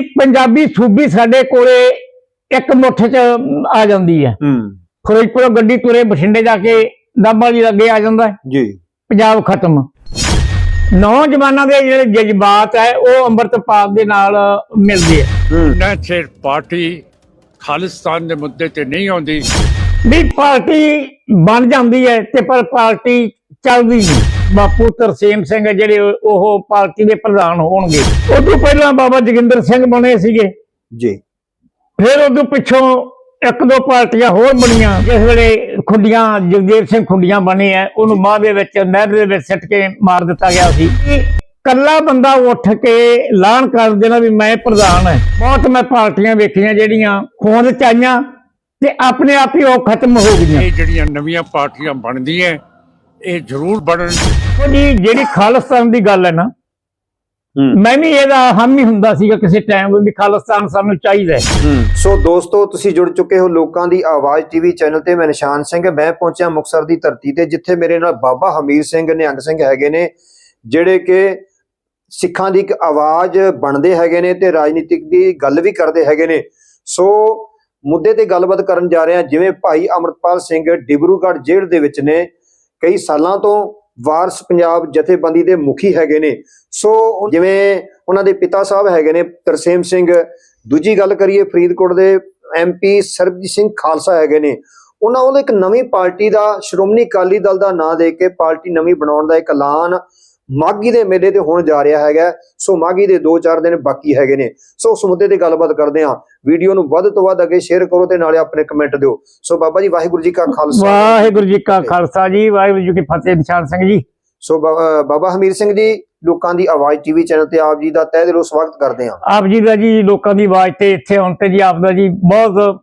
ਪੰਜਾਬੀ ਸੂਬੀ ਸਾਡੇ ਕੋਲੇ ਇੱਕ ਮੁੱਠ 'ਚ ਆ ਜਾਂਦੀ ਹੈ। ਹੂੰ। ਫਿਰੋਜ਼ਪੁਰੋਂ ਗੱਡੀ ਤੁਰੇ ਬਠਿੰਡੇ ਜਾ ਕੇ ਦਾਬਾ ਜੀ ਅੱਗੇ ਆ ਜਾਂਦਾ ਜੀ। ਪੰਜਾਬ ਖਤਮ। ਨੌਜਵਾਨਾਂ ਦੇ ਜਿਹੜੇ ਜਜ਼ਬਾਤ ਹੈ ਉਹ ਅੰਮ੍ਰਿਤਪਾਲ ਦੇ ਨਾਲ ਮਿਲਦੇ ਆ ਹੂੰ। ਨਾ ਚਿਰ ਪਾਰਟੀ ਖਾਲਿਸਤਾਨ ਦੇ ਮੁੱਦੇ ਤੇ ਨਹੀਂ ਆਉਂਦੀ। ਵੀ ਪਾਰਟੀ ਬਣ ਜਾਂਦੀ ਹੈ ਤੇ ਪਰ ਪਾਰਟੀ ਚੱਲਦੀ ਨਹੀਂ। ਬਾਪੂ ਤਰਸੇਮ ਸਿੰਘ ਜਿਹੜੇ ਉਹ ਪਾਰਟੀ ਦੇ ਪ੍ਰਧਾਨ ਹੋਣਗੇ। ਉਦੋਂ ਪਹਿਲਾਂ ਬਾਬਾ ਜੋਗਿੰਦਰ ਸਿੰਘ ਬਣੇ ਸੀਗੇ। ਜੀ। ਫਿਰ ਉਦੋਂ ਪਿੱਛੋਂ ਇੱਕ ਦੋ ਪਾਰਟੀਆਂ ਹੋਰ ਬਣੀਆਂ। ਜਿਸ ਵੇਲੇ ਖੁੱਡੀਆਂ ਜਗਦੇਵ ਸਿੰਘ ਖੁੱਡੀਆਂ ਬਣੇ ਆ ਉਹਨੂੰ ਮਾਹ ਦੇ ਵਿੱਚ ਨਹਿਰ ਦੇ ਵਿੱਚ ਸਿੱਟ ਕੇ ਮਾਰ ਦਿੱਤਾ ਗਿਆ ਸੀ। ਕੱਲਾ ਬੰਦਾ ਉੱਠ ਕੇ ਐਲਾਨ ਕਰ ਦੇਣਾ ਵੀ ਮੈਂ ਪ੍ਰਧਾਨ ਹਾਂ। ਬਹੁਤ ਮੈਂ ਪਾਰਟੀਆਂ ਵੇਖੀਆਂ ਜਿਹੜੀਆਂ ਖੋਦ ਚ ਆਈਆਂ ਤੇ ਆਪਣੇ ਆਪ ਹੀ ਉਹ ਖਤਮ ਹੋ ਗਈਆਂ। ਇਹ ਜਿਹੜੀਆਂ ਨਵੀਆਂ ਪਾਰਟੀਆਂ ਬਣਦੀਆਂ ਇਹ ਜ਼ਰੂਰ ਬਣਨ ਜੀ ਜਿਹੜੀ ਖਾਲਿਸਤਾਨ ਦੀ ਗੱਲ ਹੈ ਨਾ ਮੈਂ ਵੀ ਇਹਦਾ ਹਾਮੀ ਹੁੰਦਾ ਸੀਗਾ ਕਿਸੇ ਟਾਈਮ ਵੀ ਖਾਲਿਸਤਾਨ ਸਾਨੂੰ ਚਾਹੀਦਾ ਸੋ ਦੋਸਤੋ ਤੁਸੀਂ ਜੁੜ ਚੁੱਕੇ ਹੋ ਲੋਕਾਂ ਦੀ ਆਵਾਜ਼ ਟੀਵੀ ਚੈਨਲ ਤੇ। ਮੈਂ ਨਿਸ਼ਾਨ ਸਿੰਘ ਮੈਂ ਪਹੁੰਚਿਆ ਮੁਕਸਰ ਦੀ ਧਰਤੀ ਤੇ ਜਿੱਥੇ ਮੇਰੇ ਨਾਲ ਬਾਬਾ ਹਮੀਰ ਸਿੰਘ ਨਿਹੰਗ ਸਿੰਘ ਹੈਗੇ ਨੇ ਜਿਹੜੇ ਕਿ ਸਿੱਖਾਂ ਦੀ ਇੱਕ ਆਵਾਜ਼ ਬਣਦੇ ਹੈਗੇ ਨੇ ਤੇ ਰਾਜਨੀਤਿਕ ਦੀ ਗੱਲ ਵੀ ਕਰਦੇ ਹੈਗੇ ਨੇ। ਸੋ ਮੁੱਦੇ ਤੇ ਗੱਲਬਾਤ ਕਰਨ ਜਾ ਰਹੇ ਹਾਂ ਜਿਵੇਂ ਭਾਈ ਅਮਰਤਪਾਲ ਸਿੰਘ ਡਿਬਰੂਗੜ੍ਹ ਜੇਲ੍ਹ ਦੇ ਵਿੱਚ ਨੇ ਕਈ ਸਾਲਾਂ ਤੋਂ ਵਾਰਸ ਪੰਜਾਬ ਜਥੇਬੰਦੀ ਦੇ ਮੁਖੀ ਹੈਗੇ ਨੇ। ਸੋ ਜਿਵੇਂ ਉਹਨਾਂ ਦੇ ਪਿਤਾ ਸਾਹਿਬ ਹੈਗੇ ਨੇ, ਤਰਸੇਮ ਸਿੰਘ। ਦੂਜੀ ਗੱਲ ਕਰੀਏ ਫਰੀਦਕੋਟ ਦੇ ਐਮਪੀ ਸਰਬਜੀਤ ਸਿੰਘ ਖਾਲਸਾ ਹੈਗੇ ਨੇ। ਉਹਨਾਂ ਵੱਲੋਂ ਇੱਕ ਨਵੀਂ ਪਾਰਟੀ ਦਾ ਸ਼੍ਰੋਮਣੀ ਅਕਾਲੀ ਦਲ ਦਾ ਨਾਂ ਦੇ ਕੇ ਪਾਰਟੀ ਨਵੀਂ ਬਣਾਉਣ ਦਾ ਇੱਕ ਐਲਾਨ ਮਾਗੀ ਦੇ ਮੇਲੇ ਤੇ ਹੋਣ ਜਾ ਰਿਹਾ ਹੈਗਾ। ਸੋ ਮਾਗੀ ਦੇ 2-4 ਦਿਨ ਬਾਕੀ ਹੈਗੇ ਨੇ। ਸੋ ਉਸ ਮੁੱਦੇ ਤੇ ਗੱਲਬਾਤ ਕਰਦੇ ਹਾਂ। ਵੀਡੀਓ ਨੂੰ ਵੱਧ ਤੋਂ ਵੱਧ ਅੱਗੇ ਸ਼ੇਅਰ ਕਰੋ ਤੇ ਨਾਲੇ ਆਪਣੇ ਕਮੈਂਟ ਦਿਓ। ਸੋ ਬਾਬਾ ਜੀ ਵਾਹਿਗੁਰੂ ਜੀ ਕਾ ਖਾਲਸਾ। ਵਾਹਿਗੁਰੂ ਜੀ ਕਾ ਖਾਲਸਾ ਜੀ। ਵਾਹਿਗੁਰੂ ਜੀ ਕੀ ਫਤਿਹ ਨਿਸ਼ਾਨ ਸਿੰਘ ਜੀ। ਸੋ ਬਾਬਾ ਹਮੀਰ ਸਿੰਘ ਜੀ ਲੋਕਾਂ ਦੀ ਆਵਾਜ਼ ਟੀਵੀ ਚੈਨਲ ਤੇ ਆਪ ਜੀ ਦਾ ਤਹਿ ਦਿਲੋਂ ਸਵਾਗਤ ਕਰਦੇ ਹਾਂ। ਆਪ ਜੀ ਦਾ ਜੀ ਲੋਕਾਂ ਦੀ ਆਵਾਜ਼ ਤੇ ਇੱਥੇ ਆਉਣ ਤੇ ਜੀ ਆਪ ਦਾ ਜੀ ਬਹੁਤ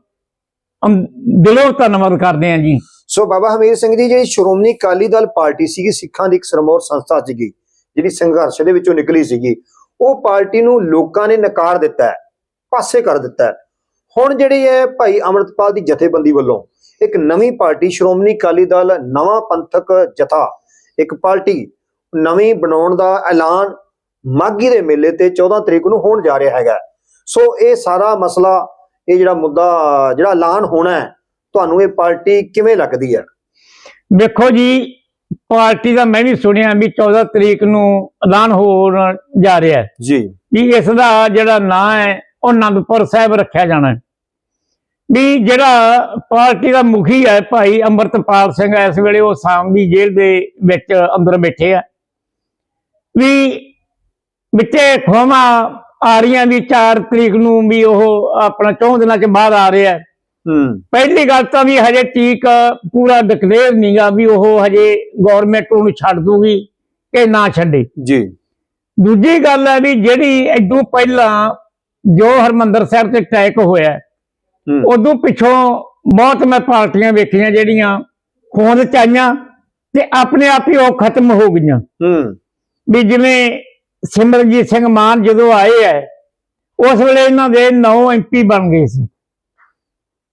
ਦਿਲੋਂ ਧੰਨਵਾਦ ਕਰਦੇ ਹਾਂ ਜੀ। ਸੋ ਬਾਬਾ ਹਮੀਰ ਸਿੰਘ ਜੀ ਜਿਹੜੀ ਸ਼੍ਰੋਮਣੀ ਅਕਾਲੀ ਦਲ ਪਾਰਟੀ ਸੀਗੀ, ਸਿੱਖਾਂ ਦੀ ਇੱਕ ਸਰਮੌਰ ਸੰਸਥਾ ਸੀਗੀ, ਜਿਹੜੀ ਸੰਘਰਸ਼ ਦੇ ਵਿੱਚੋਂ ਨਿਕਲੀ ਸੀਗੀ, ਉਹ ਪਾਰਟੀ ਨੂੰ ਲੋਕਾਂ ਨੇ ਨਕਾਰ ਦਿੱਤਾ ਪਾਸੇ ਕਰ ਦਿੱਤਾ ਹੁਣ ਜਿਹੜੀ ਹੈ ਭਾਈ ਅਮਰਤਪਾਲ ਦੀ ਜਥੇਬੰਦੀ ਵੱਲੋਂ ਇੱਕ ਨਵੀਂ ਪਾਰਟੀ, ਸ਼੍ਰੋਮਣੀ ਅਕਾਲੀ ਦਲ ਨਵਾਂ ਪੰਥਕ ਜਥਾ, ਇੱਕ ਪਾਰਟੀ ਨਵੀਂ ਬਣਾਉਣ ਦਾ ਐਲਾਨ ਮਾਗੀ ਦੇ ਮੇਲੇ ਤੇ 14 ਤਰੀਕ ਨੂੰ ਹੋਣ ਜਾ ਰਿਹਾ ਹੈਗਾ। ਸੋ ਇਹ ਸਾਰਾ ਮਸਲਾ, ਇਹ ਜਿਹੜਾ ਮੁੱਦਾ, ਜਿਹੜਾ ਐਲਾਨ ਹੋਣਾ ਹੈ ਤੁਹਾਨੂੰ ਇਹ ਪਾਰਟੀ ਕਿਵੇਂ ਲੱਗਦੀ ਹੈ ਵੇਖੋ ਜੀ ਪਾਰਟੀ ਦਾ ਮੈਂ ਵੀ ਸੁਣਿਆ ਵੀ 14 ਤਰੀਕ ਨੂੰ ਐਲਾਨ ਹੋਣ ਜਾ ਰਿਹਾ ਹੈ। ਜੀ। ਵੀ ਇਸ ਦਾ ਜਿਹੜਾ ਨਾਂ ਹੈ ਉਹ ਆਨੰਦਪੁਰ ਸਾਹਿਬ ਰੱਖਿਆ ਜਾਣਾ ਹੈ। ਵੀ ਜਿਹੜਾ ਪਾਰਟੀ ਦਾ ਮੁਖੀ ਹੈ ਭਾਈ ਅੰਮ੍ਰਿਤਪਾਲ ਸਿੰਘ ਇਸ ਵੇਲੇ ਉਹ ਸਾਮ ਦੀ ਜੇਲ੍ਹ ਦੇ ਵਿੱਚ ਅੰਦਰ ਬੈਠੇ ਆ। ਵੀ ਵਿੱਚੇ ਖੋਮਾ ਆ ਰਹੀਆਂ ਵੀ 4 ਤਰੀਕ ਨੂੰ ਵੀ ਉਹ ਆਪਣਾ ਚੌਂ ਦਿਨਾਂ ਚ ਬਾਅਦ ਆ ਰਿਹਾ ਹੂੰ। ਪਹਿਲੀ ਗੱਲ ਤਾਂ ਵੀ ਹਜੇ ਠੀਕ ਪੂਰਾ ਡਿਕਲੇਅਰ ਨਹੀਂਗਾ ਵੀ ਉਹ ਹਜੇ ਗਵਰਨਮੈਂਟ ਉਹਨੂੰ ਛੱਡ ਦੂਗੀ ਕਿ ਨਾ ਛੱਡੇ। ਜੀ। ਦੂਜੀ ਗੱਲ ਹੈ ਵੀ ਜਿਹੜੀ ਇਦੋਂ ਪਹਿਲਾਂ ਜੋ ਹਰਮੰਦਰ ਸਾਹਿਬ ਤੇ ਅਟੈਕ ਹੋਇਆ ਉਦੋਂ ਪਿੱਛੋਂ ਬਹੁਤ ਮੈਂ ਪਾਰਟੀਆਂ ਵੇਖੀਆਂ ਜਿਹੜੀਆਂ ਖੋਦ ਚ ਆਈਆਂ ਤੇ ਆਪਣੇ ਆਪ ਹੀ ਉਹ ਖਤਮ ਹੋ ਗਈਆਂ। ਵੀ ਜਿਵੇਂ ਸਿਮਰਨਜੀਤ ਸਿੰਘ ਮਾਨ ਜਦੋਂ ਆਏ ਐ ਉਸ ਵੇਲੇ ਇਹਨਾਂ ਦੇ 9 ਐਮਪੀ ਬਣ ਗਏ ਸੀ।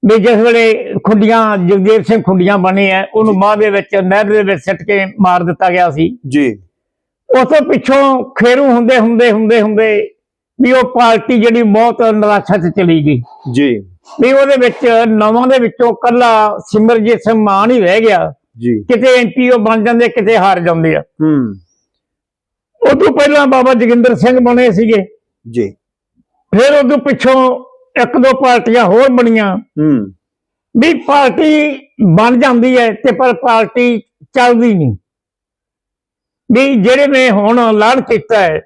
ਵੀ ਜਿਸ ਵੇਲੇ ਖੁੱਡੀਆਂ ਜਗਦੇਵ ਸਿੰਘ ਖੁੱਡੀਆਂ ਬਣੇ ਐ ਉਹਨੂੰ ਮਾਹ ਦੇ ਵਿੱਚ ਨਹਿਰ ਦੇ ਵਿੱਚ ਸਿੱਟ ਕੇ ਮਾਰ ਦਿੱਤਾ ਗਿਆ ਸੀ। ਜੀ। ਉਸ ਤੋਂ ਪਿੱਛੋਂ ਖੇਰੂ ਹੁੰਦੇ ਹੁੰਦੇ ਹੁੰਦੇ ਹੁੰਦੇ ਵੀ ਉਹ ਪਾਰਟੀ ਜਿਹੜੀ ਬਹੁਤ ਨਿਰਾਸ਼ਾ 'ਚ ਚਲੀ ਗਈ। ਜੀ। ਵੀ ਉਹਦੇ ਵਿੱਚ ਨਵਾਂ ਦੇ ਵਿੱਚੋਂ ਕੱਲਾ ਸਿਮਰਜੀਤ ਸਿੰਘ ਮਾਨ ਹੀ ਰਹਿ ਗਿਆ। ਜੀ। ਕਿਤੇ ਐਮਪੀ ਉਹ ਬਣ ਜਾਂਦੇ ਕਿਤੇ ਹਾਰ ਜਾਂਦੇ ਆ। ਹੂੰ। ਉਦੋਂ ਪਹਿਲਾਂ ਬਾਬਾ ਜੋਗਿੰਦਰ ਸਿੰਘ ਬਣੇ ਸੀਗੇ। ਜੀ। ਫਿਰ ਉਦੋਂ ਪਿੱਛੋਂ ਇੱਕ ਦੋ ਪਾਰਟੀਆਂ ਹੋਰ ਬਣੀਆਂ। ਹੂੰ। ਵੀ ਪਾਰਟੀ ਬਣ ਜਾਂਦੀ ਹੈ ਤੇ ਪਰ ਪਾਰਟੀ ਚੱਲਦੀ ਨਹੀਂ। ਵੀ ਜਿਹੜੇ ਨੇ ਹੁਣ ਐਲਾਨ ਕੀਤਾ ਹੈ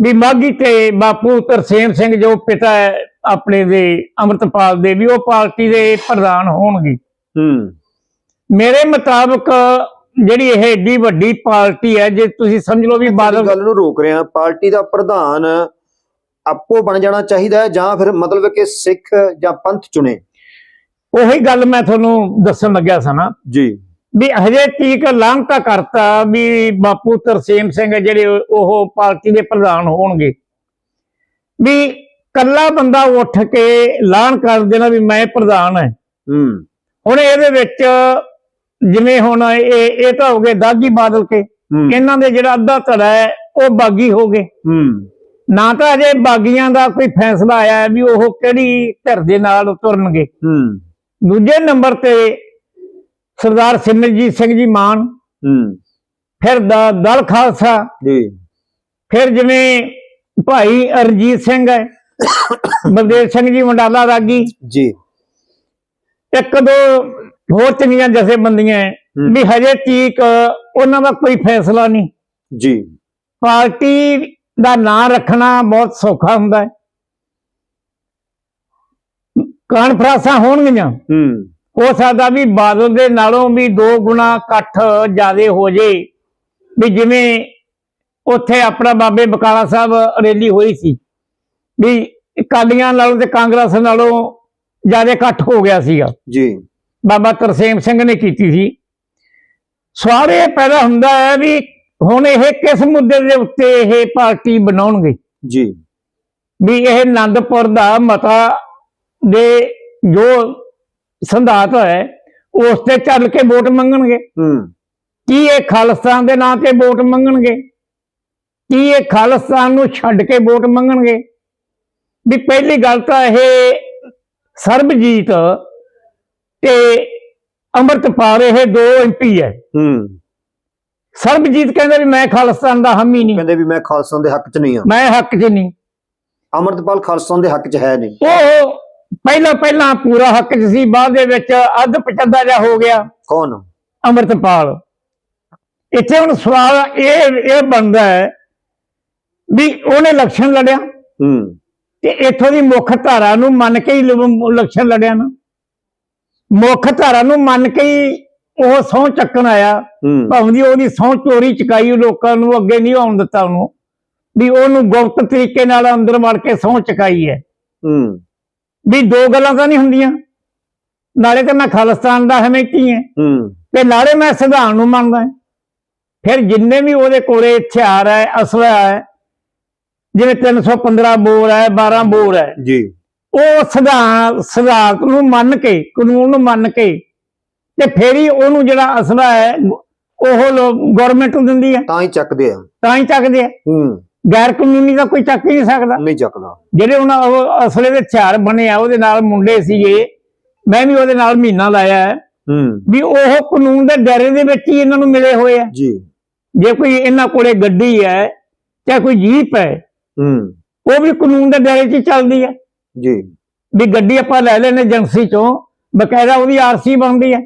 ਵੀ ਮਾਗੀ ਤੇ ਬਾਪੂ ਤਰਸੇਮ ਸਿੰਘ ਜੋ ਪਿਤਾ ਹੈ ਆਪਣੇ ਦੇ ਅੰਮ੍ਰਿਤਪਾਲ ਦੇ ਵੀ ਉਹ ਪਾਰਟੀ ਦੇ ਪ੍ਰਧਾਨ ਹੋਣਗੇ। ਹੂੰ। ਮੇਰੇ ਮੁਤਾਬਕ ਜਿਹੜੀ ਇਹ ਏਡੀ ਵੱਡੀ ਪਾਰਟੀ ਹੈ ਜੇ ਤੁਸੀਂ ਸਮਝ ਲਓ ਵੀ ਬਾਦਲ ਬਾਦਲ ਗੱਲ ਨੂੰ ਰੋਕ ਰਿਹਾ ਪਾਰਟੀ ਦਾ ਪ੍ਰਧਾਨ ਆਪੋ ਬਣ ਜਾਣਾ ਚਾਹੀਦਾ ਹੈ ਜਾਂ ਫਿਰ ਮਤਲਬ ਕਿ ਸਿੱਖ ਜਾਂ ਪੰਥ ਚੁਣੇ। ਉਹੀ ਗੱਲ ਮੈਂ ਤੁਹਾਨੂੰ ਦੱਸਣ ਲੱਗਿਆ ਸੀ ਨਾ। ਜੀ। ਵੀ ਹਜੇ ਤੀਕ ਲਾਂਘਤਾ ਕਰਤਾ ਵੀ ਬਾਪੂ ਤਰਸੇਮ ਸਿੰਘ ਜਿਹੜੇ ਉਹ ਪਾਰਟੀ ਦੇ ਪ੍ਰਧਾਨ ਹੋਣਗੇ। ਵੀ ਕੱਲਾ ਬੰਦਾ ਉੱਠ ਕੇ ਐਲਾਨ ਕਰ ਦੇਣਾ ਵੀ ਮੈਂ ਪ੍ਰਧਾਨ ਹੈ। ਹੂੰ। ਹੁਣ ਇਹਦੇ ਵਿੱਚ ਜਿਵੇਂ ਹੁਣ ਇਹ ਇਹ ਤਾਂ ਹੋ ਗਏ ਦਾਗੀ ਬਾਦਲ ਕੇ। ਇਹਨਾਂ ਦੇ ਜਿਹੜਾ ਅੱਧਾ ਧੜਾ ਹੈ ਉਹ ਬਾਗੀ ਹੋ ਗਏ। ਹੂੰ। ਨਾ ਤਾਂ ਅਜੇ ਬਾਗੀਆਂ ਦਾ ਕੋਈ ਫੈਸਲਾ ਆਇਆ ਹੈ ਵੀ ਉਹ ਕਿਹੜੀ ਧਿਰ ਦੇ ਨਾਲ ਤੁਰਨਗੇ। ਹੂੰ। ਦੂਜੇ ਨੰਬਰ ਤੇ ਸਰਦਾਰ ਸਿਮਰਜੀਤ ਸਿੰਘ ਜੀ ਮਾਨ ਹੂੰ। ਫਿਰ ਦਾ ਦਲ ਖਾਲਸਾ ਜੀ। ਫਿਰ ਜਿਵੇਂ ਭਾਈ ਅਰਜੀਤ ਸਿੰਘ ਹੈ ਬਲਦੇਵ ਸਿੰਘ ਜੀ ਮੰਡਾਲਾ ਰਾਗੀ। ਜੀ। ਇੱਕ ਦੋ ਹੋਰ ਚੰਗੀਆਂ ਜਥੇਬੰਦੀਆਂ। ਵੀ ਹਜੇ ਤੀਕ ਉਹਨਾਂ ਦਾ ਕੋਈ ਫੈਸਲਾ ਨਹੀਂ। ਜੀ। ਪਾਰਟੀ ਦਾ ਨਾਂ ਰੱਖਣਾ ਬਹੁਤ ਸੌਖਾ ਹੁੰਦਾ ਹੈ। ਕਾਨਫਰੰਸਾਂ ਹੋਣਗੀਆਂ। ਹੂੰ। ਹੋ ਸਕਦਾ ਵੀ ਬਾਦਲ ਦੇ ਨਾਲੋਂ ਵੀ ਦੋ ਗੁਣਾ ਇਕੱਠ ਜ਼ਿਆਦੇ ਹੋ ਜੇ। ਵੀ ਜਿਵੇਂ ਉੱਥੇ ਆਪਣਾ ਬਾਬੇ ਬਕਾਲਾ ਸਾਹਿਬ ਰੈਲੀ ਹੋਈ ਸੀ। ਵੀ ਅਕਾਲੀਆਂ ਨਾਲੋਂ ਤੇ ਕਾਂਗਰਸ ਨਾਲੋਂ ਜ਼ਿਆਦਾ ਇਕੱਠ ਹੋ ਗਿਆ ਸੀਗਾ। ਜੀ। ਬਾਬਾ ਤਰਸੇਮ ਸਿੰਘ ਨੇ ਕੀਤੀ ਸੀ। ਇਹ ਪੈਦਾ ਹੁੰਦਾ ਹੈ ਵੀ ਹੁਣ ਇਹ ਕਿਸ ਮੁੱਦੇ ਦੇ ਉੱਤੇ ਇਹ ਪਾਰਟੀ ਬਣਾਉਣਗੇ? ਜੀ। ਵੀ ਇਹ ਆਨੰਦਪੁਰ ਦਾ ਮਤਾ ਦੇ ਜੋ ਸੰਧਾਤ ਹੈ ਉਸ ਤੇ ਚੱਲ ਕੇ ਵੋਟ ਮੰਗਣਗੇ? ਹੂੰ। ਕੀ ਇਹ ਖਾਲਿਸਤਾਨ ਦੇ ਨਾਂ ਤੇ ਵੋਟ ਮੰਗਣਗੇ? ਕੀ ਇਹ ਖਾਲਿਸਤਾਨ ਨੂੰ ਛੱਡ ਕੇ ਵੋਟ ਮੰਗਣਗੇ? ਵੀ ਪਹਿਲੀ ਗੱਲ ਤਾਂ ਇਹ ਸਰਬਜੀਤ ਤੇ ਅੰਮ੍ਰਿਤਪਾਲ ਇਹ ਦੋ ਐਮਪੀ ਹੈ। ਹੂੰ। ਸਰਬਜੀਤ ਕਹਿੰਦਾ ਵੀ ਮੈਂ ਖਾਲਿਸਤਾਨ ਦਾ ਹਾਮੀ ਨਹੀਂ। ਕਹਿੰਦੇ ਵੀ ਮੈਂ ਖਾਲਸਾ ਦੇ ਹੱਕ 'ਚ ਨਹੀਂ ਆ ਮੈਂ ਹੱਕ 'ਚ ਨਹੀਂ। ਅਮਰਤਪਾਲ ਖਾਲਸਾ ਦੇ ਹੱਕ 'ਚ ਹੈ ਨਹੀਂ। ਉਹ ਪਹਿਲਾਂ ਪਹਿਲਾਂ ਪੂਰਾ ਹੱਕ 'ਚ ਸੀ ਬਾਅਦ ਦੇ ਵਿੱਚ ਅੱਧ ਪਚੱਦਾ ਜਿਹਾ ਹੋ ਗਿਆ। ਕੌਣ? ਅੰਮ੍ਰਿਤਪਾਲ। ਇੱਥੇ ਹੁਣ ਸਵਾਲ ਇਹ ਇਹ ਬਣਦਾ ਹੈ ਵੀ ਉਹਨੇ ਇਲੈਕਸ਼ਨ ਲੜਿਆ। ਹੂੰ। ਤੇ ਇੱਥੋਂ ਦੀ ਮੁੱਖ ਧਾਰਾ ਨੂੰ ਮੰਨ ਕੇ ਹੀ ਇਲੈਕਸ਼ਨ ਲੜਿਆ ਨਾ। ਮੁੱਖ ਧਾਰਾ ਨੂੰ ਮੰਨ ਕੇ ਹੀ ਉਹ ਸਹੁੰ ਚੱਕਣ ਆਇਆ। ਹੂੰ। ਭਾਵੇਂ ਦੀ ਉਹਦੀ ਸਹੁੰ ਚੋਰੀ ਚੁਕਾਈ ਲੋਕਾਂ ਨੂੰ ਅੱਗੇ ਨਹੀਂ ਆਉਣ ਦਿੱਤਾ ਉਹਨੂੰ। ਵੀ ਉਹਨੂੰ ਗੁਪਤ ਤਰੀਕੇ ਨਾਲ ਅੰਦਰ ਵੜ ਕੇ ਸਹੁੰ ਚੁਕਾਈ ਹੈ। ਹੂੰ। ਵੀ ਦੋ ਗੱਲਾਂ ਤਾਂ ਨਹੀਂ ਹੁੰਦੀਆਂ। ਨਾਲੇ ਤਾਂ ਮੈਂ ਖਾਲਿਸਤਾਨ ਦਾ ਹਮੇਤੀ ਹਾਂ। ਹੂੰ। ਤੇ ਨਾਲੇ ਮੈਂ ਸੰਵਿਧਾਨ ਨੂੰ ਮੰਨਦਾ ਹਾਂ। ਫਿਰ ਜਿੰਨੇ ਵੀ ਉਹਦੇ ਕੋਲੇ ਹਥਿਆਰ ਹੈ ਅਸਲਾ ਹੈ ਜਿਵੇਂ 315 ਬੋਰ ਹੈ 12 ਬੋਰ ਹੈ ਜੀ। ਉਹ ਸੰਵਿਧਾਨ ਸਿਧਾਂਤ ਨੂੰ ਮੰਨ ਕੇ ਕਾਨੂੰਨ ਨੂੰ ਮੰਨ ਕੇ ਤੇ ਫਿਰ ਹੀ ਉਹਨੂੰ ਜਿਹੜਾ ਅਸਲਾ ਹੈ ਉਹ ਗਵਰਨਮੈਂਟ ਨੂੰ ਦਿੰਦੀ ਹੈ। ਤਾਂ ਹੀ ਚੱਕਦੇ ਆ। ਤਾਂ ਹੀ ਚੱਕਦੇ ਆ। ਹੂੰ। ਗੈਰ ਕਾਨੂੰਨੀ ਤਾਂ ਕੋਈ ਚੱਕ ਹੀ ਨਹੀਂ ਸਕਦਾ। ਨਹੀਂ ਚੱਕਦਾ। ਜਿਹੜੇ ਉਹਨਾਂ ਉਹ ਅਸਲੇ ਦੇ ਹਥਿਆਰ ਬਣੇ ਆ ਉਹਦੇ ਨਾਲ ਮੁੰਡੇ ਸੀਗੇ। ਮੈਂ ਵੀ ਉਹਦੇ ਨਾਲ ਮਹੀਨਾ ਲਾਇਆ ਹੈ। ਹੂੰ। ਵੀ ਉਹ ਕਾਨੂੰਨ ਦੇ ਦਾਇਰੇ ਦੇ ਵਿੱਚ ਹੀ ਇਹਨਾਂ ਨੂੰ ਮਿਲੇ ਹੋਏ ਆ। ਜੀ। ਜੇ ਕੋਈ ਇਹਨਾਂ ਕੋਲੇ ਗੱਡੀ ਹੈ ਚਾਹੇ ਕੋਈ ਜੀਪ ਹੈ ਹੂੰ। ਉਹ ਵੀ ਕਾਨੂੰਨ ਦੇ ਦਾਇਰੇ 'ਚ ਚੱਲਦੀ ਹੈ ਜੀ। ਵੀ ਗੱਡੀ ਆਪਾਂ ਲੈ ਲੈਨੇ ਏਜੰਸੀ ਚੋਂ ਬਕਾਇਦਾ ਉਹਦੀ ਆਰਸੀ ਬਣਦੀ ਹੈ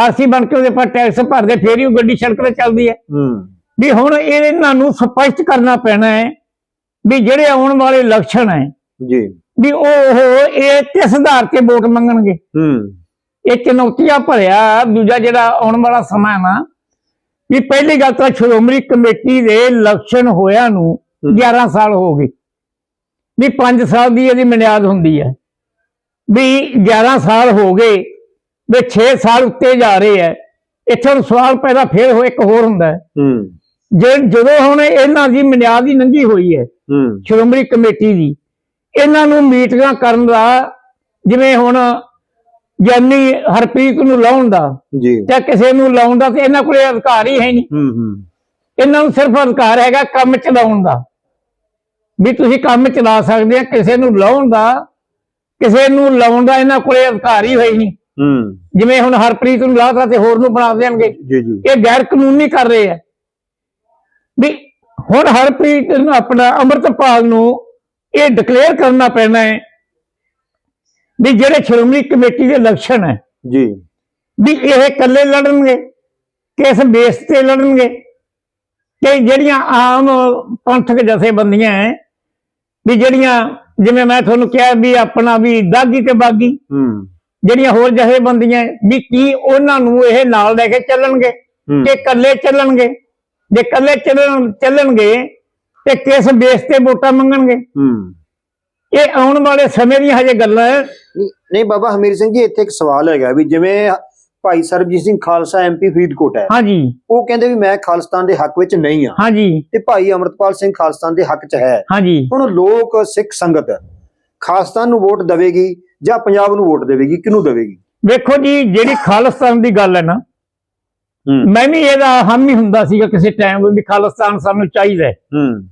ਆਰਸੀ ਬਣ ਕੇ ਉਹਦੇ ਪਰ ਟੈਕਸ ਭਰਦੇ ਫੇਰ ਹੀ ਉਹ ਗੱਡੀ ਸੜਕ ਤੇ ਚੱਲਦੀ ਹੈ। ਹੂੰ। ਵੀ ਹੁਣ ਇਹ ਇਹਨਾਂ ਨੂੰ ਸਪਸ਼ਟ ਕਰਨਾ ਪੈਣਾ ਹੈ ਵੀ ਜਿਹੜੇ ਆਉਣ ਵਾਲੇ ਇਲੈਕਸ਼ਨ ਹੈ ਜੀ। ਵੀ ਉਹ ਇਹ ਕਿਸ ਆਧਾਰ ਤੇ ਵੋਟ ਮੰਗਣਗੇ। ਹੂੰ। ਇਹ ਚੁਣੌਤੀਆਂ ਭਰਿਆ ਦੂਜਾ ਜਿਹੜਾ ਆਉਣ ਵਾਲਾ ਸਮਾਂ ਨਾ ਵੀ ਪਹਿਲੀ ਗੱਲ ਤਾਂ ਸ਼੍ਰੋਮਣੀ ਕਮੇਟੀ ਦੇ ਇਲੈਕਸ਼ਨ ਹੋਇਆ ਨੂੰ ਹਮ। 11 ਸਾਲ ਹੋ ਗਏ। ਵੀ 5 ਸਾਲ ਦੀ ਇਹਦੀ ਮਿਆਦ ਹੁੰਦੀ ਹੈ। ਵੀ 11 ਸਾਲ ਹੋ ਗਏ ਵੀ 6 ਸਾਲ ਉੱਤੇ ਜਾ ਰਹੇ ਹੈ ਇੱਥੇ ਹੁਣ ਸਵਾਲ ਪੈਦਾ ਫੇਰ ਹੋ ਇੱਕ ਹੋਰ ਹੁੰਦਾ ਹੈ। ਜੇ ਜਦੋਂ ਹੁਣ ਇਹਨਾਂ ਦੀ ਮਿਆਦ ਹੀ ਲੰਘੀ ਹੋਈ ਹੈ। ਸ਼੍ਰੋਮਣੀ ਕਮੇਟੀ ਦੀ ਇਹਨਾਂ ਨੂੰ ਮੀਟਿੰਗਾਂ ਕਰਨ ਦਾ ਜਿਵੇਂ ਹੁਣ ਗਿਆਨੀ ਹਰਪ੍ਰੀਤ ਨੂੰ ਲਾਉਣ ਦਾ ਜੀ। ਕਿਸੇ ਨੂੰ ਲਾਉਣ ਦਾ ਤੇ ਇਹਨਾਂ ਕੋਲੇ ਅਧਿਕਾਰ ਹੀ ਹੈ ਨਹੀਂ। ਇਹਨਾਂ ਨੂੰ ਸਿਰਫ ਅਧਿਕਾਰ ਹੈਗਾ ਕੰਮ ਚਲਾਉਣ ਦਾ। ਵੀ ਤੁਸੀਂ ਕੰਮ ਚਲਾ ਸਕਦੇ ਆ ਕਿਸੇ ਨੂੰ ਲਾਉਣ ਦਾ ਕਿਸੇ ਨੂੰ ਲਾਉਣ ਦਾ ਇਹਨਾਂ ਕੋਲੇ ਅਧਿਕਾਰ ਹੀ ਹੋਈ ਨਹੀਂ। ਹੂੰ। ਜਿਵੇਂ ਹੁਣ ਹਰਪ੍ਰੀਤ ਨੂੰ ਲਾਤਾ ਤੇ ਹੋਰ ਨੂੰ ਬਣਾ ਦੇਣਗੇ। ਜੀ ਜੀ। ਇਹ ਗੈਰ ਕਾਨੂੰਨੀ ਕਰ ਰਹੇ ਆ। ਵੀ ਹੁਣ ਹਰਪ੍ਰੀਤ ਨੂੰ ਆਪਣਾ ਅੰਮ੍ਰਿਤਪਾਲ ਨੂੰ ਇਹ ਡਿਕਲੇਅਰ ਕਰਨਾ ਪੈਣਾ ਹੈ ਵੀ ਜਿਹੜੇ ਸ਼੍ਰੋਮਣੀ ਕਮੇਟੀ ਦੇ ਇਲੈਕਸ਼ਨ ਹੈ। ਜੀ। ਵੀ ਇਹ ਇਕੱਲੇ ਲੜਨਗੇ ਕਿਸ ਬੇਸ ਤੇ ਲੜਨਗੇ ਕਿ ਜਿਹੜੀਆਂ ਆਮ ਪੰਥਕ ਜਥੇਬੰਦੀਆਂ ਹੈ ਵੀ ਜਿਹੜੀਆਂ ਜਿਵੇਂ ਮੈਂ ਤੁਹਾਨੂੰ ਕਿਹਾ ਵੀ ਆਪਣਾ ਵੀ ਦਾਗੀ ਤੇ ਬਾਗੀ। ਹੂੰ। ਜਿਹੜੀਆਂ ਹੋਰ ਜਥੇਬੰਦੀਆਂ ਵੀ ਕੀ ਉਹਨਾਂ ਨੂੰ ਇਹ ਨਾਲ ਲੈ ਕੇ ਚੱਲਣਗੇ ਕਿ ਇਕੱਲੇ ਚੱਲਣਗੇ? ਜੇ ਇਕੱਲੇ ਚੱਲਣ ਚੱਲਣਗੇ ਤੇ ਕਿਸ ਬੇਸ ਤੇ ਵੋਟਾਂ ਮੰਗਣਗੇ? ਇਹ ਆਉਣ ਵਾਲੇ ਸਮੇਂ ਦੀਆਂ ਹਜੇ ਗੱਲਾਂ ਨਹੀਂ ਬਾਬਾ ਹਮੀਰ ਸਿੰਘ ਜੀ ਇੱਥੇ ਇੱਕ ਸਵਾਲ ਹੈਗਾ ਵੀ ਜਿਵੇਂ ਭਾਈ ਸਰਬਜੀਤ ਸਿੰਘ ਖਾਲਸਾ ਐਮਪੀ ਫਰੀਦਕੋਟ ਹੈ। ਹਾਂਜੀ। ਉਹ ਕਹਿੰਦੇ ਵੀ ਮੈਂ ਖਾਲਿਸਤਾਨ ਦੇ ਹੱਕ ਵਿੱਚ ਨਹੀਂ ਆ ਹਾਂਜੀ। ਤੇ ਭਾਈ ਅਮਰਤਪਾਲ ਸਿੰਘ ਖਾਲਿਸਤਾਨ ਦੇ ਹੱਕ 'ਚ ਹੈ। ਹਾਂਜੀ। ਹੁਣ ਲੋਕ ਸਿੱਖ ਸੰਗਤ ਖਾਲਿਸਤਾਨ ਨੂੰ ਵੋਟ ਦੇਵੇਗੀ ਜਾਂ ਪੰਜਾਬ ਨੂੰ ਵੋਟ ਦੇਵੇਗੀ? ਕਿਹਨੂੰ ਦੇਵੇਗੀ? ਵੇਖੋ ਜੀ ਜਿਹੜੀ ਖਾਲਿਸਤਾਨ ਦੀ ਗੱਲ ਹੈ ਨਾ ਹੂੰ। ਮੈਂ ਵੀ ਇਹਦਾ ਹਾਮੀ ਹੁੰਦਾ ਸੀਗਾ ਕਿਸੇ ਟਾਈਮ ਵੀ ਖਾਲਿਸਤਾਨ ਸਾਨੂੰ ਚਾਹੀਦਾ ਹੈ। ਹੂੰ।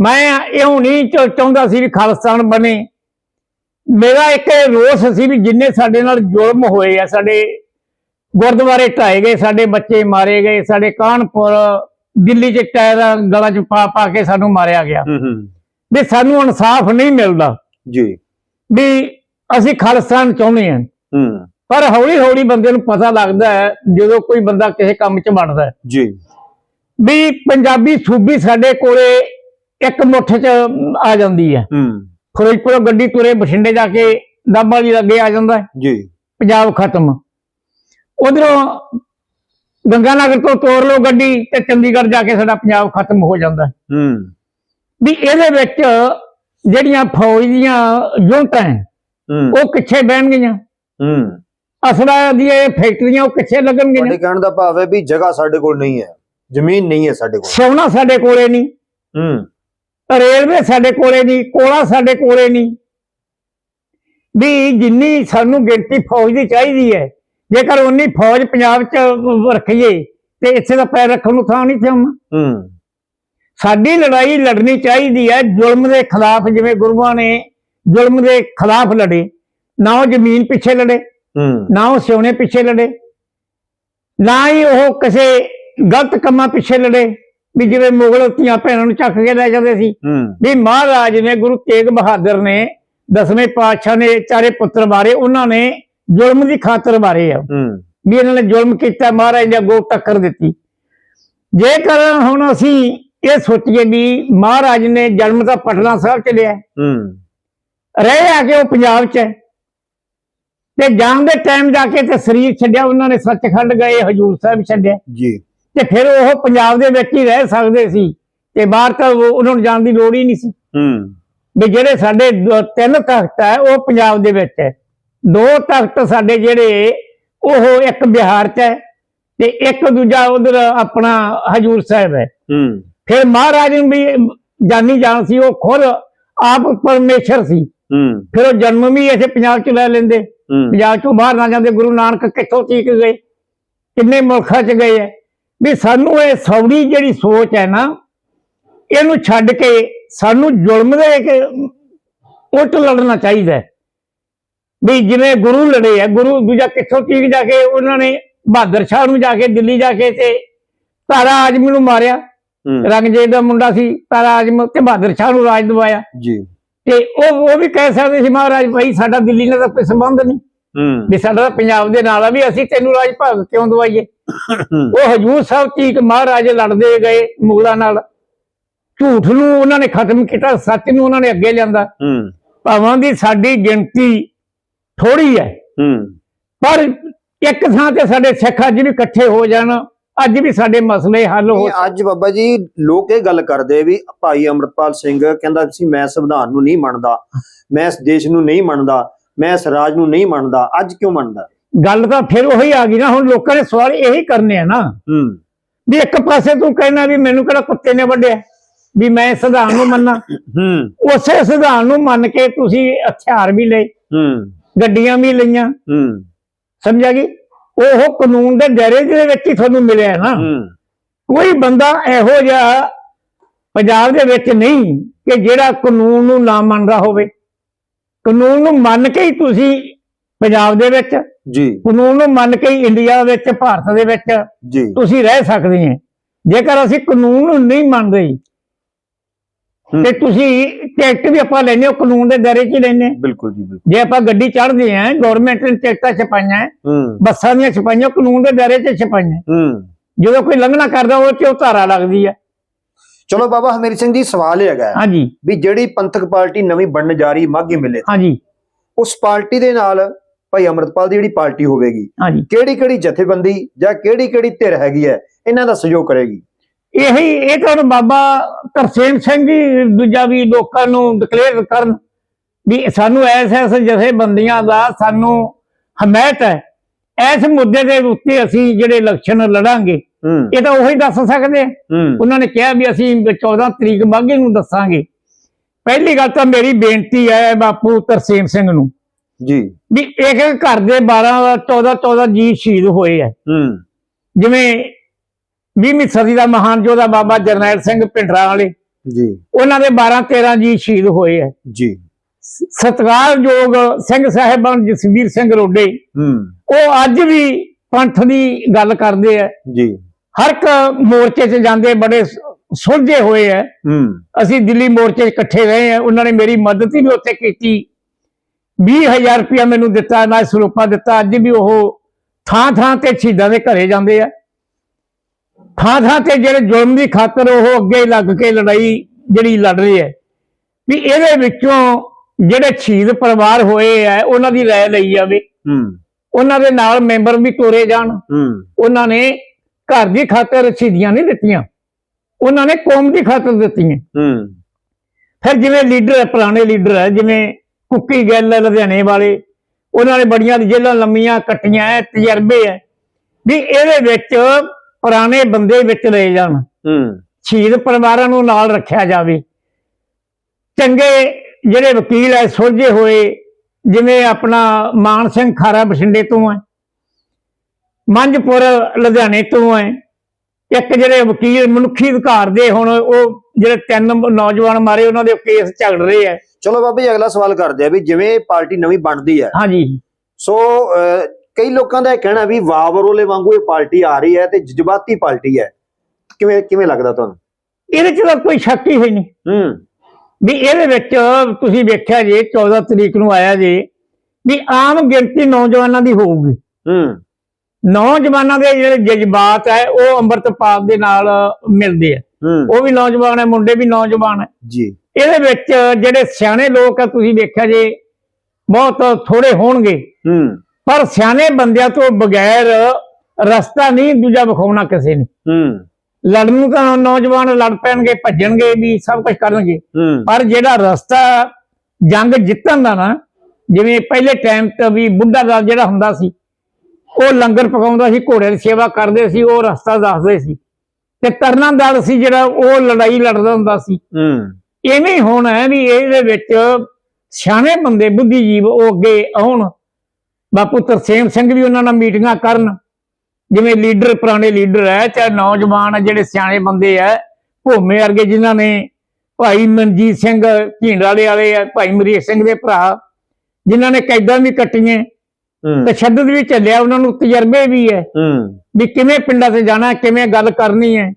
ਮੈਂ ਇਹੋ ਨਹੀਂ ਚਾਹੁੰਦਾ ਸੀ ਵੀ ਖਾਲਿਸਤਾਨ ਬਣੇ। ਮੇਰਾ ਇੱਕ ਰੋਸ ਸੀ ਵੀ ਜਿੰਨੇ ਸਾਡੇ ਨਾਲ ਜ਼ੁਲਮ ਹੋਏ ਆ ਸਾਡੇ ਗੁਰਦੁਆਰੇ ਢਾਏ ਗਏ ਸਾਡੇ ਬੱਚੇ ਮਾਰੇ ਗਏ ਸਾਡੇ ਕਾਨਪੁਰ ਦਿੱਲੀ ਚ ਟਾਇਰ ਗਲਾਂ ਚ ਪਾ ਪਾ ਕੇ ਸਾਨੂੰ ਮਾਰਿਆ ਗਿਆ। ਹੂੰ ਹੂੰ। ਵੀ ਸਾਨੂੰ ਇਨਸਾਫ ਨਹੀਂ ਮਿਲਦਾ। ਜੀ। ਵੀ ਅਸੀਂ ਖਾਲਿਸਤਾਨ ਚਾਹੁੰਦੇ ਹਾਂ। ਹੂੰ। ਪਰ ਹੌਲੀ ਹੌਲੀ ਬੰਦੇ ਨੂੰ ਪਤਾ ਲੱਗਦਾ ਹੈ ਜਦੋਂ ਕੋਈ ਬੰਦਾ ਕਿਸੇ ਕੰਮ 'ਚ ਵੜਦਾ ਹੈ। ਜੀ। ਵੀ ਪੰਜਾਬੀ ਸੂਬੀ ਸਾਡੇ ਕੋਲੇ ਇੱਕ ਮੁੱਠ 'ਚ ਆ ਜਾਂਦੀ ਹੈ। ਹੂੰ। ਫਿਰੋਜ਼ਪੁਰੋਂ ਗੱਡੀ ਤੁਰੇ ਬਠਿੰਡੇ ਜਾ ਕੇ ਡੱਬਾ ਜੀ ਅੱਗੇ ਆ ਜਾਂਦਾ ਜੀ। ਪੰਜਾਬ ਖਤਮ। ਉਧਰੋਂ ਗੰਗਾਨਗਰ ਤੋਂ ਤੋਰ ਲਓ ਗੱਡੀ ਤੇ ਚੰਡੀਗੜ੍ਹ ਜਾ ਕੇ ਸਾਡਾ ਪੰਜਾਬ ਖਤਮ ਹੋ ਜਾਂਦਾ ਹੂੰ। ਵੀ ਇਹਦੇ ਵਿੱਚ ਜਿਹੜੀਆਂ ਫੌਜ ਦੀਆਂ ਯੂਨਿਟਾਂ ਹੈ, ਉਹ ਕਿੱਥੇ ਬਹਿਣਗੀਆਂ? ਹੂੰ। ਅਸਲਾ ਦੀਆਂ ਇਹ ਫੈਕਟਰੀਆਂ ਉਹ ਕਿੱਥੇ ਲੱਗਣਗੀਆਂ? ਤੁਹਾਡੇ ਕਹਿਣ ਦਾ ਭਾਵ ਹੈ ਵੀ ਜਗ੍ਹਾ ਸਾਡੇ ਕੋਲ ਨਹੀਂ ਹੈ ਜ਼ਮੀਨ ਨਹੀਂ ਹੈ ਸਾਡੇ ਕੋਲ। ਸੋਨਾ ਸਾਡੇ ਕੋਲੇ ਨਹੀਂ ਹੂੰ। ਰੇਲਵੇ ਸਾਡੇ ਕੋਲੇ ਨਹੀਂ ਕੋਲਾ ਸਾਡੇ ਕੋਲੇ ਨਹੀਂ। ਵੀ ਜਿੰਨੀ ਸਾਨੂੰ ਗਿਣਤੀ ਫੌਜ ਦੀ ਚਾਹੀਦੀ ਹੈ ਜੇਕਰ ਉਨੀ ਫੌਜ ਪੰਜਾਬ 'ਚ ਰੱਖੀਏ ਤੇ ਇੱਥੇ ਦਾ ਪੈਰ ਰੱਖਣ ਨੂੰ ਥਾਂ ਨਹੀਂ ਥਮ ਹੂੰ। ਸਾਡੀ ਲੜਾਈ ਲੜਨੀ ਚਾਹੀਦੀ ਹੈ ਜ਼ੁਲਮ ਦੇ ਖਿਲਾਫ ਜਿਵੇਂ ਗੁਰੂਆਂ ਨੇ ਜ਼ੁਲਮ ਦੇ ਖਿਲਾਫ ਲੜੇ ਨਾ ਉਹ ਜ਼ਮੀਨ ਪਿੱਛੇ ਲੜੇ ਨਾ ਉਹ ਸਿਉਣੇ ਪਿੱਛੇ ਲੜੇ ਨਾ ਹੀ ਉਹ ਕਿਸੇ ਗਲਤ ਕੰਮਾਂ ਪਿੱਛੇ ਲੜੇ ਵੀ ਜਿਵੇਂ ਮੁਗਲ ਧੀਆਂ ਭੈਣਾਂ ਨੂੰ ਚੱਕ ਕੇ ਲੈ ਜਾਂਦੇ ਸੀ। ਵੀ ਮਹਾਰਾਜ ਨੇ ਗੁਰੂ ਤੇਗ ਬਹਾਦਰ ਨੇ ਦਸਵੇਂ ਪਾਤਸ਼ਾਹ ਨੇ ਚਾਰੇ ਪੁੱਤਰ ਬਾਰੇ ਉਹਨਾਂ ਨੇ ਜ਼ੁਲਮ ਦੀ ਖਾਤਰ ਮਾਰੇ ਆ। ਵੀ ਇਹਨਾਂ ਨੇ ਜ਼ੁਲਮ ਕੀਤਾ ਮਹਾਰਾਜ ਨੇ ਅੱਗੋਂ ਟੱਕਰ ਦਿੱਤੀ। ਜੇਕਰ ਹੁਣ ਅਸੀਂ ਇਹ ਸੋਚੀਏ ਵੀ ਮਹਾਰਾਜ ਨੇ ਜਨਮ ਤਾਂ ਪਟਨਾ ਸਾਹਿਬ ਚ ਲਿਆ। ਹੂੰ। ਰਹੇ ਆ ਕੇ ਉਹ ਪੰਜਾਬ ਚ। ਤੇ ਜਾਣ ਦੇ ਟਾਈਮ ਜਾ ਕੇ ਤੇ ਸਰੀਰ ਛੱਡਿਆ ਉਹਨਾਂ ਨੇ ਸੱਚਖੰਡ ਗਏ ਹਜੂਰ ਸਾਹਿਬ ਛੱਡਿਆ। ਜੀ। ਤੇ ਫਿਰ ਉਹ ਪੰਜਾਬ ਦੇ ਵਿੱਚ ਹੀ ਰਹਿ ਸਕਦੇ ਸੀ। ਤੇ ਬਾਹਰ ਤਾਂ ਉਹ- ਉਹਨਾਂ ਨੂੰ ਜਾਣ ਦੀ ਲੋੜ ਹੀ ਨਹੀਂ ਸੀ। ਹੂੰ। ਵੀ ਜਿਹੜੇ ਸਾਡੇ ਤਿੰਨ ਤਖਤ ਹੈ ਉਹ ਪੰਜਾਬ ਦੇ ਵਿੱਚ ਹੈ। ਦੋ ਤਖਤ ਸਾਡੇ ਜਿਹੜੇ ਉਹ ਇੱਕ ਬਿਹਾਰ 'ਚ ਹੈ ਤੇ ਇੱਕ ਦੂਜਾ ਉਧਰ ਆਪਣਾ ਹਜੂਰ ਸਾਹਿਬ ਹੈ। ਹੂੰ। ਫਿਰ ਮਹਾਰਾਜ ਨੂੰ ਵੀ ਜਾਨੀ ਜਾਣ ਸੀ ਉਹ ਖੁਦ ਆਪ ਪਰਮੇਸ਼ਰ ਸੀ। ਫਿਰ ਉਹ ਜਨਮ ਵੀ ਇੱਥੇ ਪੰਜਾਬ 'ਚ ਲੈ ਲੈਂਦੇ। ਪੰਜਾਬ 'ਚੋਂ ਬਾਹਰ ਨਾ ਜਾਂਦੇ ਗੁਰੂ ਨਾਨਕ ਕਿੱਥੋਂ ਤੀਕ ਗਏ? ਕਿੰਨੇ ਮੁਲਕਾਂ 'ਚ ਗਏ ਹੈ? ਵੀ ਸਾਨੂੰ ਇਹ ਸੌੜੀ ਜਿਹੜੀ ਸੋਚ ਹੈ ਨਾ ਇਹਨੂੰ ਛੱਡ ਕੇ ਸਾਨੂੰ ਜ਼ੁਲਮ ਦੇ ਕੇ ਉਲਟ ਲੜਨਾ ਚਾਹੀਦਾ। ਵੀ ਜਿਵੇਂ ਗੁਰੂ ਲੜੇ ਆ ਗੁਰੂ ਦੂਜਾ ਕਿੱਥੋਂ ਤੀਕ ਜਾ ਕੇ ਉਹਨਾਂ ਨੇ ਬਹਾਦਰ ਸ਼ਾਹ ਨੂੰ ਜਾ ਕੇ ਦਿੱਲੀ ਜਾ ਕੇ ਤੇ ਤਾਰਾ ਆਜਮ ਨੂੰ ਮਾਰਿਆ। ਰੰਗਜੀਤ ਦਾ ਮੁੰਡਾ ਸੀ ਤਾਰਾ ਆਜਮ ਤੇ ਬਹਾਦਰ ਸ਼ਾਹ ਨੂੰ ਰਾਜ ਦਵਾਇਆ। ਜੀ। ਤੇ ਉਹ ਉਹ ਵੀ ਕਹਿ ਸਕਦੇ ਸੀ ਮਹਾਰਾਜ ਭਾਈ ਸਾਡਾ ਦਿੱਲੀ ਨਾਲ ਤਾਂ ਕੋਈ ਸੰਬੰਧ ਨਹੀਂ। ਹੂੰ। ਵੀ ਸਾਡਾ ਤਾਂ ਪੰਜਾਬ ਦੇ ਨਾਲ ਆ ਵੀ ਅਸੀਂ ਤੈਨੂੰ ਰਾਜ ਭਾਗ ਕਿਉਂ ਦਵਾਈਏ? ਉਹ ਹਜੂਰ ਸਾਹਿਬ ਤੀਕ ਮਹਾਰਾਜ ਲੜਦੇ ਗਏ ਮੁਗਲਾਂ ਨਾਲ। ਝੂਠ ਨੂੰ ਉਹਨਾਂ ਨੇ ਖਤਮ ਕੀਤਾ ਸੱਚ ਨੂੰ ਉਹਨਾਂ ਨੇ ਅੱਗੇ ਲਿਆਂਦਾ। ਹੂੰ। ਭਾਵਾਂ ਦੀ ਸਾਡੀ ਗਿਣਤੀ ਥੋੜੀ ਹੈ। ਹੂੰ। ਪਰ ਇੱਕ ਥਾਂ ਤੇ ਸਾਡੇ ਸਿੱਖ ਅੱਜ ਵੀ ਇਕੱਠੇ ਹੋ ਜਾਣ ਅੱਜ ਵੀ ਸਾਡੇ ਮਸਲੇ ਹੱਲ ਹੋ ਅੱਜ ਬਾਬਾ ਜੀ ਲੋਕ ਇਹ ਗੱਲ ਕਰਦੇ ਵੀ ਭਾਈ ਅਮਰਪਾਲ ਸਿੰਘ ਕਹਿੰਦਾ ਸੀ ਮੈਂ ਸੰਵਿਧਾਨ ਨੂੰ ਨਹੀਂ ਮੰਨਦਾ ਮੈਂ ਇਸ ਦੇਸ਼ ਨੂੰ ਨਹੀਂ ਮੰਨਦਾ ਮੈਂ ਇਸ ਰਾਜ ਨੂੰ ਨਹੀਂ ਮੰਨਦਾ ਅੱਜ ਕਿਉਂ ਮੰਨਦਾ? ਗੱਲ ਤਾਂ ਫਿਰ ਉਹੀ ਆ ਗਈ ਨਾ ਹੁਣ ਲੋਕਾਂ ਨੇ ਸਵਾਲ ਇਹੀ ਕਰਨੇ ਆ ਨਾ। ਹੂੰ। ਵੀ ਇੱਕ ਪਾਸੇ ਤੂੰ ਕਹਿਣਾ ਵੀ ਮੈਨੂੰ ਕਿਹੜਾ ਕੁੱਤੇ ਨੇ ਵੱਢਿਆ ਵੀ ਮੈਂ ਸੰਵਿਧਾਨ ਨੂੰ ਮੰਨਾਂ। ਹੂੰ। ਉਸੇ ਸੰਵਿਧਾਨ ਨੂੰ ਮੰਨ ਕੇ ਤੁਸੀਂ ਹਥਿਆਰ ਵੀ ਲਏ ਹੂੰ। ਗੱਡੀਆਂ ਵੀ ਲਈਆਂ। ਹੂੰ। ਸਮਝਿਆ ਜੀ? ਉਹ ਕਾਨੂੰਨ ਦੇ ਦਾਇਰੇ ਦੇ ਵਿੱਚ ਹੀ ਤੁਹਾਨੂੰ ਮਿਲਿਆ ਨਾ। ਕੋਈ ਬੰਦਾ ਇਹੋ ਜਿਹਾ ਪੰਜਾਬ ਦੇ ਵਿੱਚ ਨਹੀਂ ਕਿ ਜਿਹੜਾ ਕਾਨੂੰਨ ਨੂੰ ਨਾ ਮੰਨਦਾ ਹੋਵੇ। ਕਾਨੂੰਨ ਨੂੰ ਮੰਨ ਕੇ ਹੀ ਤੁਸੀਂ ਪੰਜਾਬ ਦੇ ਵਿੱਚ ਜੀ। ਕਾਨੂੰਨ ਨੂੰ ਮੰਨ ਕੇ ਹੀ ਇੰਡੀਆ ਵਿੱਚ ਭਾਰਤ ਦੇ ਵਿੱਚ ਤੁਸੀਂ ਰਹਿ ਸਕਦੇ ਹੋ ਜੇਕਰ ਅਸੀਂ ਕਾਨੂੰਨ ਨੂੰ ਨਹੀਂ ਮੰਨਦੇ। ਤੇ ਤੁਸੀਂ ਟਿਕਟ ਵੀ ਆਪਾਂ ਲੈਨੇ ਹੋ ਕਾਨੂੰਨ ਦੇ ਦਾਇਰੇ 'ਚ ਲੈਨੇ ਬਿਲਕੁਲ ਜੀ ਬਿਲਕੁਲ। ਜੇ ਆਪਾਂ ਗੱਡੀ ਚੜ੍ਹਦੇ ਆਂ ਗਵਰਨਮੈਂਟ ਨੇ ਟਿਕਟਾਂ ਛਪਾਈਆਂ ਬੱਸਾਂ ਦੀਆਂ ਛਪਾਈਆਂ ਕਾਨੂੰਨ ਦੇ ਦਾਇਰੇ 'ਚ ਛਪਾਈਆਂ ਜਦੋਂ ਕੋਈ ਲੰਘਣਾ ਕਰਦਾ ਉਹ 'ਚ ਉਹ ਧਾਰਾ ਲੱਗਦੀ ਹੈ। ਚਲੋ ਬਾਬਾ ਹਮੀਰ ਸਿੰਘ ਜੀ ਸਵਾਲ ਇਹ ਹੈਗਾ ਹਾਂਜੀ। ਵੀ ਜਿਹੜੀ ਪੰਥਕ ਪਾਰਟੀ ਨਵੀਂ ਬਣਨ ਜਾ ਰਹੀ ਮਾਘੀ ਮੇਲੇ। ਹਾਂਜੀ। ਉਸ ਪਾਰਟੀ ਦੇ ਨਾਲ ਭਾਈ ਅਮਰਪਾਲ ਦੀ ਜਿਹੜੀ ਪਾਰਟੀ ਹੋਵੇਗੀ ਕਿਹੜੀ ਕਿਹੜੀ ਜਥੇਬੰਦੀ ਜਾਂ ਕਿਹੜੀ ਕਿਹੜੀ ਧਿਰ ਹੈਗੀ ਹੈ ਇਹਨਾਂ ਦਾ ਸਹਿਯੋਗ ਕਰੇਗੀ? ਇਹੀ ਇਹ ਤਾਂ ਬਾਬਾ ਤਰਸੇਮ ਸਿੰਘ ਜੀ ਦੂਜਾ ਵੀ ਲੋਕਾਂ ਨੂੰ ਡਿਕਲੇਅਰ ਕਰਨ ਵੀ ਸਾਨੂੰ ਐਸ ਐਸ ਜਥੇਬੰਦੀਆਂ ਦਾ ਸਾਨੂੰ ਹਮਾਇਤ ਹੈ। ਇਸ ਮੁੱਦੇ ਦੇ ਉੱਤੇ ਅਸੀਂ ਜਿਹੜੇ ਇਲੈਕਸ਼ਨ ਲੜਾਂਗੇ ਇਹ ਤਾਂ ਉਹੀ ਦੱਸ ਸਕਦੇ ਉਹਨਾਂ ਨੇ ਕਿਹਾ ਵੀ ਅਸੀਂ 14 ਤਰੀਕ ਮਾਘੀ ਨੂੰ ਦੱਸਾਂਗੇ। ਪਹਿਲੀ ਗੱਲ ਤਾਂ ਮੇਰੀ ਬੇਨਤੀ ਹੈ ਬਾਪੂ ਤਰਸੇਮ ਸਿੰਘ ਨੂੰ ਜੀ। ਵੀ ਇੱਕ ਘਰ ਦੇ 12 14 14 ਜੀ ਸ਼ਹੀਦ ਹੋਏ ਆ। ਹੂੰ। ਜਿਵੇਂ 20ਵੀਂ ਸਦੀ ਦਾ ਮਹਾਨ ਯੋਧਾ ਬਾਬਾ ਜਰਨੈਲ ਸਿੰਘ ਭਿੰਡਰਾਂ ਵਾਲੇ। ਜੀ। ਉਹਨਾਂ ਦੇ 12 13 ਜੀ ਸ਼ਹੀਦ ਹੋਏ ਹੈ। ਜੀ। ਸਤਿਕਾਰਯੋਗ ਸਿੰਘ ਸਾਹਿਬਾਨ ਜਸਵੀਰ ਸਿੰਘ ਰੋਡੇ ਹੂੰ। ਉਹ ਅੱਜ ਵੀ ਪੰਥ ਦੀ ਗੱਲ ਕਰਦੇ ਆ ਜੀ। ਹਰ ਇੱਕ ਮੋਰਚੇ 'ਚ ਜਾਂਦੇ ਬੜੇ ਸੁਲਝੇ ਹੋਏ ਆ ਹੂੰ। ਅਸੀਂ ਦਿੱਲੀ ਮੋਰਚੇ 'ਚ ਇਕੱਠੇ ਰਹੇ ਆ ਉਹਨਾਂ ਨੇ ਮੇਰੀ ਮਦਦ ਵੀ ਉੱਥੇ ਕੀਤੀ। 20000 ਰੁਪਇਆ ਮੈਨੂੰ ਦਿੱਤਾ ਨਾ ਸਰੂਪਾ ਦਿੱਤਾ। ਅੱਜ ਵੀ ਉਹ ਥਾਂ ਥਾਂ ਤੇ ਸ਼ਹੀਦਾਂ ਦੇ ਘਰੇ ਜਾਂਦੇ ਆ। ਥਾਂ ਥਾਂ ਤੇ ਜਿਹੜੇ ਜ਼ੁਲਮ ਦੀ ਖਾਤਰ ਉਹ ਅੱਗੇ ਲੱਗ ਕੇ ਲੜਾਈ ਜਿਹੜੀ ਲੜ ਰਹੇ ਆ ਵੀ ਇਹਦੇ ਵਿੱਚੋਂ ਜਿਹੜੇ ਸ਼ਹੀਦ ਪਰਿਵਾਰ ਹੋਏ ਆ ਉਹਨਾਂ ਦੀ ਰਾਏ ਲਈ ਜਾਵੇ। ਹੂੰ। ਉਹਨਾਂ ਦੇ ਨਾਲ ਮੈਂਬਰ ਵੀ ਤੋਰੇ ਜਾਣ। ਹੂੰ। ਉਹਨਾਂ ਨੇ ਘਰ ਦੀ ਖਾਤਰ ਸ਼ਹੀਦੀਆਂ ਨਹੀਂ ਦਿੱਤੀਆਂ। ਉਹਨਾਂ ਨੇ ਕੌਮ ਦੀ ਖਾਤਰ ਦਿੱਤੀਆਂ। ਹੂੰ। ਫਿਰ ਜਿਵੇਂ ਲੀਡਰ ਹੈ ਪੁਰਾਣੇ ਲੀਡਰ ਹੈ ਜਿਵੇਂ ਕੁੱਕੀ ਗੱਲ ਹੈ ਲੁਧਿਆਣੇ ਵਾਲੇ ਉਹਨਾਂ ਨੇ ਬੜੀਆਂ ਜੇਲ੍ਹਾਂ ਲੰਮੀਆਂ ਕੱਟੀਆਂ ਐ ਤਜਰਬੇ ਹੈ। ਵੀ ਇਹਦੇ ਵਿੱਚ ਪੁਰਾਣੇ ਬੰਦੇ ਵਿੱਚ ਲਏ ਜਾਣ। ਹੂੰ। ਸ਼ਹੀਦ ਪਰਿਵਾਰਾਂ ਨੂੰ ਨਾਲ ਰੱਖਿਆ ਜਾਵੇ। ਚੰਗੇ ਜਿਹੜੇ ਵਕੀਲ ਐ ਸੁਲਝੇ ਹੋਏ ਜਿਵੇਂ ਆਪਣਾ ਮਾਨ ਸਿੰਘ ਖਾਰਾ ਬਠਿੰਡੇ ਤੋਂ ਹੈ ਮੰਝਪੁਰ ਲੁਧਿਆਣੇ ਤੋਂ ਹੈ ਇੱਕ ਜਿਹੜੇ ਵਕੀਲ ਮਨੁੱਖੀ ਅਧਿਕਾਰ ਦੇ ਹੁਣ ਉਹ ਜਿਹੜੇ ਤਿੰਨ ਨੌਜਵਾਨ ਮਾਰੇ ਉਹਨਾਂ ਦੇ ਕੇਸ ਝਗੜ ਰਹੇ ਐ। ਚਲੋ ਬਾਬਾ ਜੀ ਅਗਲਾ ਸਵਾਲ ਕਰਦੇ ਆ ਵੀ ਜਿਵੇਂ ਪਾਰਟੀ ਨਵੀਂ ਬਣਦੀ ਹੈ ਹਾਂਜੀ। ਸੋ ਕਈ ਲੋਕਾਂ ਦਾ ਇਹ ਕਹਿਣਾ ਵੀ ਵਾਵਰੋਲੇ ਵਾਂਗੂ ਇਹ ਪਾਰਟੀ ਆ ਰਹੀ ਹੈ ਤੇ ਜਜ਼ਬਾਤੀ ਪਾਰਟੀ ਹੈ। ਕਿਵੇਂ ਕਿਵੇਂ ਲੱਗਦਾ ਤੁਹਾਨੂੰ? ਇਹਦੇ ਚ ਤਾਂ ਕੋਈ ਸ਼ੱਕ ਹੀ ਨਹੀਂ। ਹੂੰ। ਵੀ ਇਹਦੇ ਵਿੱਚ ਤੁਸੀਂ ਵੇਖਿਆ ਜੇ 14 ਤਰੀਕ ਨੂੰ ਆਇਆ ਜੇ ਵੀ ਆਮ ਗਿਣਤੀ ਨੌਜਵਾਨਾਂ ਦੀ ਹੋਊਗੀ। ਹੂੰ। ਨੌਜਵਾਨਾਂ ਦੇ ਜਿਹੜੇ ਜਜ਼ਬਾਤ ਹੈ ਉਹ ਅੰਮ੍ਰਿਤਪਾਲ ਦੇ ਨਾਲ ਮਿਲਦੇ ਆ। ਉਹ ਵੀ ਨੌਜਵਾਨ ਹੈ ਮੁੰਡੇ ਵੀ ਨੌਜਵਾਨ ਹੈ। ਜੀ। ਇਹਦੇ ਵਿੱਚ ਜਿਹੜੇ ਸਿਆਣੇ ਲੋਕ ਆ ਤੁਸੀਂ ਵੇਖਿਆ ਜੇ ਬਹੁਤ ਥੋੜੇ ਹੋਣਗੇ। ਹੂੰ। ਪਰ ਸਿਆਣੇ ਬੰਦਿਆਂ ਤੋਂ ਬਗੈਰ ਰਸਤਾ ਨਹੀਂ ਦੂਜਾ ਵਿਖਾਉਣਾ ਕਿਸੇ ਨੇ। ਹੂੰ। ਲੜਨ ਨੂੰ ਤਾਂ ਨੌਜਵਾਨ ਲੜ ਪੈਣਗੇ ਭੱਜਣਗੇ ਵੀ ਸਭ ਕੁਝ ਕਰਨਗੇ। ਪਰ ਜਿਹੜਾ ਰਸਤਾ ਜੰਗ ਜਿੱਤਣ ਦਾ ਨਾ ਜਿਵੇਂ ਪਹਿਲੇ ਟਾਈਮ ਤੇ ਵੀ ਬੁੱਢਾ ਦਾ ਜਿਹੜਾ ਹੁੰਦਾ ਸੀ ਉਹ ਲੰਗਰ ਪਕਾਉਂਦਾ ਸੀ ਘੋੜੇ ਦੀ ਸੇਵਾ ਕਰਦੇ ਸੀ ਉਹ ਰਸਤਾ ਦੱਸਦੇ ਸੀ। ਤੇ ਤਰਨਾ ਦਲ ਸੀ ਜਿਹੜਾ ਉਹ ਲੜਾਈ ਲੜਦਾ ਹੁੰਦਾ ਸੀ। ਹੂੰ। ਐਵੇਂ ਹੋਣਾ ਹੈ ਵੀ ਇਹਦੇ ਵਿੱਚ ਸਿਆਣੇ ਬੰਦੇ ਬੁੱਧੀਜੀਵ ਉਹ ਅੱਗੇ ਆਉਣ। ਬਾਪੂ ਤਰਸੇਮ ਸਿੰਘ ਵੀ ਉਹਨਾਂ ਨਾਲ ਮੀਟਿੰਗਾਂ ਕਰਨ। ਜਿਵੇਂ ਲੀਡਰ ਪੁਰਾਣੇ ਲੀਡਰ ਹੈ ਚਾਹੇ ਨੌਜਵਾਨ ਆ ਜਿਹੜੇ ਸਿਆਣੇ ਬੰਦੇ ਆ ਭੋਮੇ ਵਰਗੇ ਜਿਨ੍ਹਾਂ ਨੇ ਭਾਈ ਮਨਜੀਤ ਸਿੰਘ ਢੀਂਡਰਾਲੇ ਵਾਲੇ ਆ ਭਾਈ ਮਰੀਕ ਸਿੰਘ ਦੇ ਭਰਾ ਜਿਨ੍ਹਾਂ ਨੇ ਕੈਦਾਂ ਵੀ ਕੱਟੀਆਂ ਹੂੰ। ਤਸ਼ੱਦਦ ਵੀ ਚੱਲਿਆ ਉਹਨਾਂ ਨੂੰ ਤਜਰਬੇ ਵੀ ਹੈ। ਵੀ ਕਿਵੇਂ ਪਿੰਡਾਂ 'ਤੇ ਜਾਣਾ ਕਿਵੇਂ ਗੱਲ ਕਰਨੀ ਹੈ।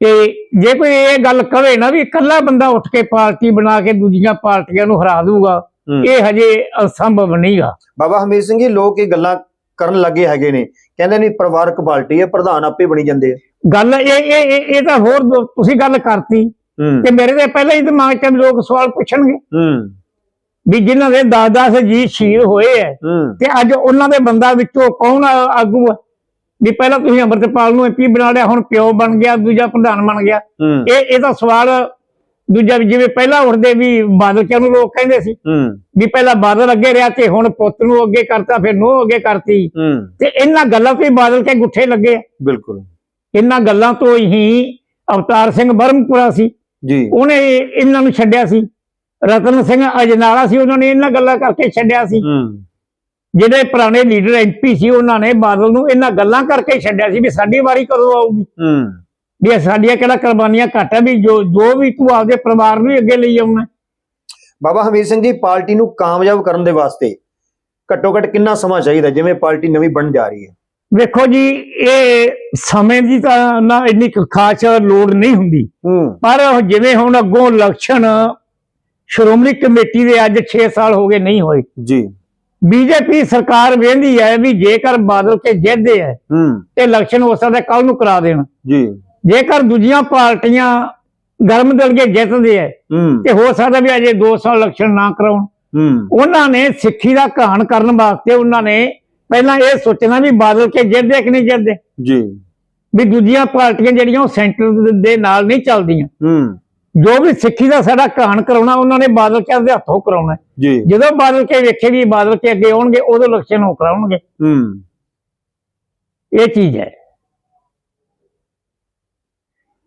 ਤੇ ਜੇ ਕੋਈ ਇਹ ਗੱਲ ਕਵੇ ਨਾ ਵੀ ਇਕੱਲਾ ਬੰਦਾ ਉੱਠ ਕੇ ਪਾਰਟੀ ਬਣਾ ਕੇ ਦੂਜੀਆਂ ਪਾਰਟੀਆਂ ਨੂੰ ਹਰਾ ਦੂਗਾ। ਇਹ ਹਜੇ ਅਸੰਭਵ ਨਹੀਂਗਾ। ਬਾਬਾ ਹਮੀਰ ਸਿੰਘ ਜੀ ਲੋਕ ਇਹ ਗੱਲਾਂ ਕਰਨ ਲੱਗੇ ਹੈਗੇ ਨੇ। ਕਹਿੰਦੇ ਨਹੀਂ ਪਰਿਵਾਰਕ ਪਾਰਟੀ ਹੈ ਪ੍ਰਧਾਨ ਆਪੇ ਬਣੀ ਜਾਂਦੇ ਆ। ਗੱਲ ਇਹ ਇਹ ਇਹ- ਤਾਂ ਹੋਰ ਤੁਸੀਂ ਗੱਲ ਕਰਤੀ ਤੇ ਮੇਰੇ ਤੇ ਪਹਿਲਾਂ ਹੀ ਦਿਮਾਗ 'ਚ ਲੋਕ ਸਵਾਲ ਪੁੱਛਣਗੇ। ਹੂੰ। ਵੀ ਜਿਨ੍ਹਾਂ ਦੇ 10-10 ਜੀ ਸ਼ਹੀਦ ਹੋਏ ਐ ਹੂੰ। ਤੇ ਅੱਜ ਉਹਨਾਂ ਦੇ ਬੰਦਾ ਵਿੱਚੋਂ ਕੌਣ ਆਗੂ ਆ? ਵੀ ਪਹਿਲਾਂ ਤੁਸੀਂ ਅੰਮ੍ਰਿਤਪਾਲ ਨੂੰ ਐਮਪੀ ਬਣਾ ਲਿਆ ਹੁਣ ਪਿਓ ਬਣ ਗਿਆ ਦੂਜਾ ਪ੍ਰਧਾਨ ਬਣ ਗਿਆ। ਇਹ ਇਹ ਤਾਂ ਸਵਾਲ ਦੂਜਾ ਵੀ ਜਿਵੇਂ ਪਹਿਲਾਂ ਉੱਠਦੇ ਵੀ ਬਾਦਲ ਕਿਉਂ ਨੂੰ ਲੋਕ ਕਹਿੰਦੇ ਸੀ ਵੀ ਪਹਿਲਾਂ ਬਾਦਲ ਅੱਗੇ ਰਿਹਾ ਤੇ ਹੁਣ ਪੁੱਤ ਨੂੰ ਅੱਗੇ ਕਰਤਾ ਫਿਰ ਨੂੰਹ ਅੱਗੇ ਕਰਤੀ। ਤੇ ਇਹਨਾਂ ਗੱਲਾਂ ਤੋਂ ਹੀ ਬਾਦਲ ਕੇ ਗੁੱਠੇ ਲੱਗੇ। ਬਿਲਕੁਲ। ਇਹਨਾਂ ਗੱਲਾਂ ਤੋਂ ਹੀ ਅਵਤਾਰ ਸਿੰਘ ਬਰਮਪੁਰਾ ਸੀ। ਜੀ। ਉਹਨੇ ਇਹਨਾਂ ਨੂੰ ਛੱਡਿਆ ਸੀ। ਰਤਨ ਸਿੰਘ ਅਜਨਾਲਾ ਸੀ ਉਹਨਾਂ ਨੇ ਇਹਨਾਂ ਗੱਲਾਂ ਕਰਕੇ ਛੱਡਿਆ ਸੀ। ਜਿਹੜੇ ਪੁਰਾਣੇ ਲੀਡਰ ਐਮਪੀ ਸੀ ਉਹਨਾਂ ਨੇ ਬਾਦਲ ਨੂੰ ਇਹਨਾਂ ਗੱਲਾਂ ਕਰਕੇ ਛੱਡਿਆ ਸੀ ਵੀ ਸਾਡੀ ਵਾਰੀ ਕਦੋਂ ਆਊਗੀ। ਵੀ ਇਹ ਸਾਡੀਆਂ ਕਿਹੜਾ ਕੁਰਬਾਨੀਆਂ ਘੱਟ ਹੈ ਵੀ ਜੋ ਜੋ ਵੀ ਤੂੰ ਆਪਦੇ ਪਰਿਵਾਰ ਨੂੰ ਹੀ ਅੱਗੇ ਲਈ ਆਉਣਾ ਬਾਬਾ ਹਮੀਰ ਸਿੰਘ ਜੀ ਪਾਰਟੀ ਨੂੰ ਕਾਮਯਾਬ ਕਰਨ ਦੇ ਵਾਸਤੇ ਘੱਟੋ ਘੱਟ ਕਿੰਨਾ ਸਮਾਂ ਚਾਹੀਦਾ ਜਿਵੇਂ ਪਾਰਟੀ ਨਵੀਂ ਬਣ ਜਾ ਰਹੀ ਹੈ? ਵੇਖੋ ਜੀ ਇਹ ਸਮੇਂ ਦੀ ਤਾਂ ਨਾ ਇੰਨੀ ਖਾਸ ਲੋੜ ਨਹੀਂ ਹੁੰਦੀ। ਪਰ ਜਿਵੇਂ ਹੁਣ ਅੱਗੋਂ ਇਲੈਕਸ਼ਨ ਸ਼੍ਰੋਮਣੀ ਕਮੇਟੀ ਦੇ ਅੱਜ 6 ਸਾਲ ਹੋ ਗਏ ਨਹੀਂ ਹੋਏ। ਜੀ। ਬੀਜੇਪੀ ਸਰਕਾਰ ਵੇਂਦੀ ਹੈ ਵੀ ਜੇਕਰ ਬਾਦਲ ਕੇ ਜਿੱਤਦੇ ਹੈ ਹੂੰ। ਤੇ ਇਲੈਕਸ਼ਨ ਹੋ ਸਕਦਾ ਕੱਲ ਨੂੰ ਕਰਾ ਦੇਣ। ਜੀ। ਜੇਕਰ ਦੂਜੀਆਂ ਪਾਰਟੀਆਂ ਗਰਮ ਦਿਲ ਕੇ ਜਿੱਤਦੇ ਹੈ ਹੂੰ। ਤੇ ਹੋ ਸਕਦਾ ਵੀ ਅਜੇ 2 ਸਾਲ ਇਲੈਕਸ਼ਨ ਨਾ ਕਰਾਉਣ। ਹੂੰ। ਉਹਨਾਂ ਨੇ ਸਿੱਖੀ ਦਾ ਘਾਣ ਕਰਨ ਵਾਸਤੇ ਉਹਨਾਂ ਨੇ ਪਹਿਲਾਂ ਇਹ ਸੋਚਣਾ ਵੀ ਬਾਦਲ ਕੇ ਜਿੱਤਦੇ ਕਿ ਨਹੀਂ ਜਿੱਤਦੇ। ਜੀ। ਵੀ ਦੂਜੀਆਂ ਪਾਰਟੀਆਂ ਜਿਹੜੀਆਂ ਉਹ ਸੈਂਟਰ ਦੇ ਨਾਲ ਨਹੀਂ ਚੱਲਦੀਆਂ। ਹੂੰ। ਜੋ ਵੀ ਸਿੱਖੀ ਦਾ ਸਾਡਾ ਘਾਣ ਕਰਾਉਣਾ ਉਹਨਾਂ ਨੇ ਬਾਦਲ ਕੇ ਦੇ ਹੱਥੋਂ ਕਰਾਉਣਾ। ਹੈ। ਜਦੋਂ ਬਾਦਲ ਕੇ ਵੇਖੇ ਵੀ ਬਾਦਲ ਕੇ ਅੱਗੇ ਆਉਣਗੇ ਉਦੋਂ ਇਲੈਕਸ਼ਨ ਉਹ ਕਰਾਉਣਗੇ। ਹੂੰ। ਇਹ ਚੀਜ਼ ਹੈ।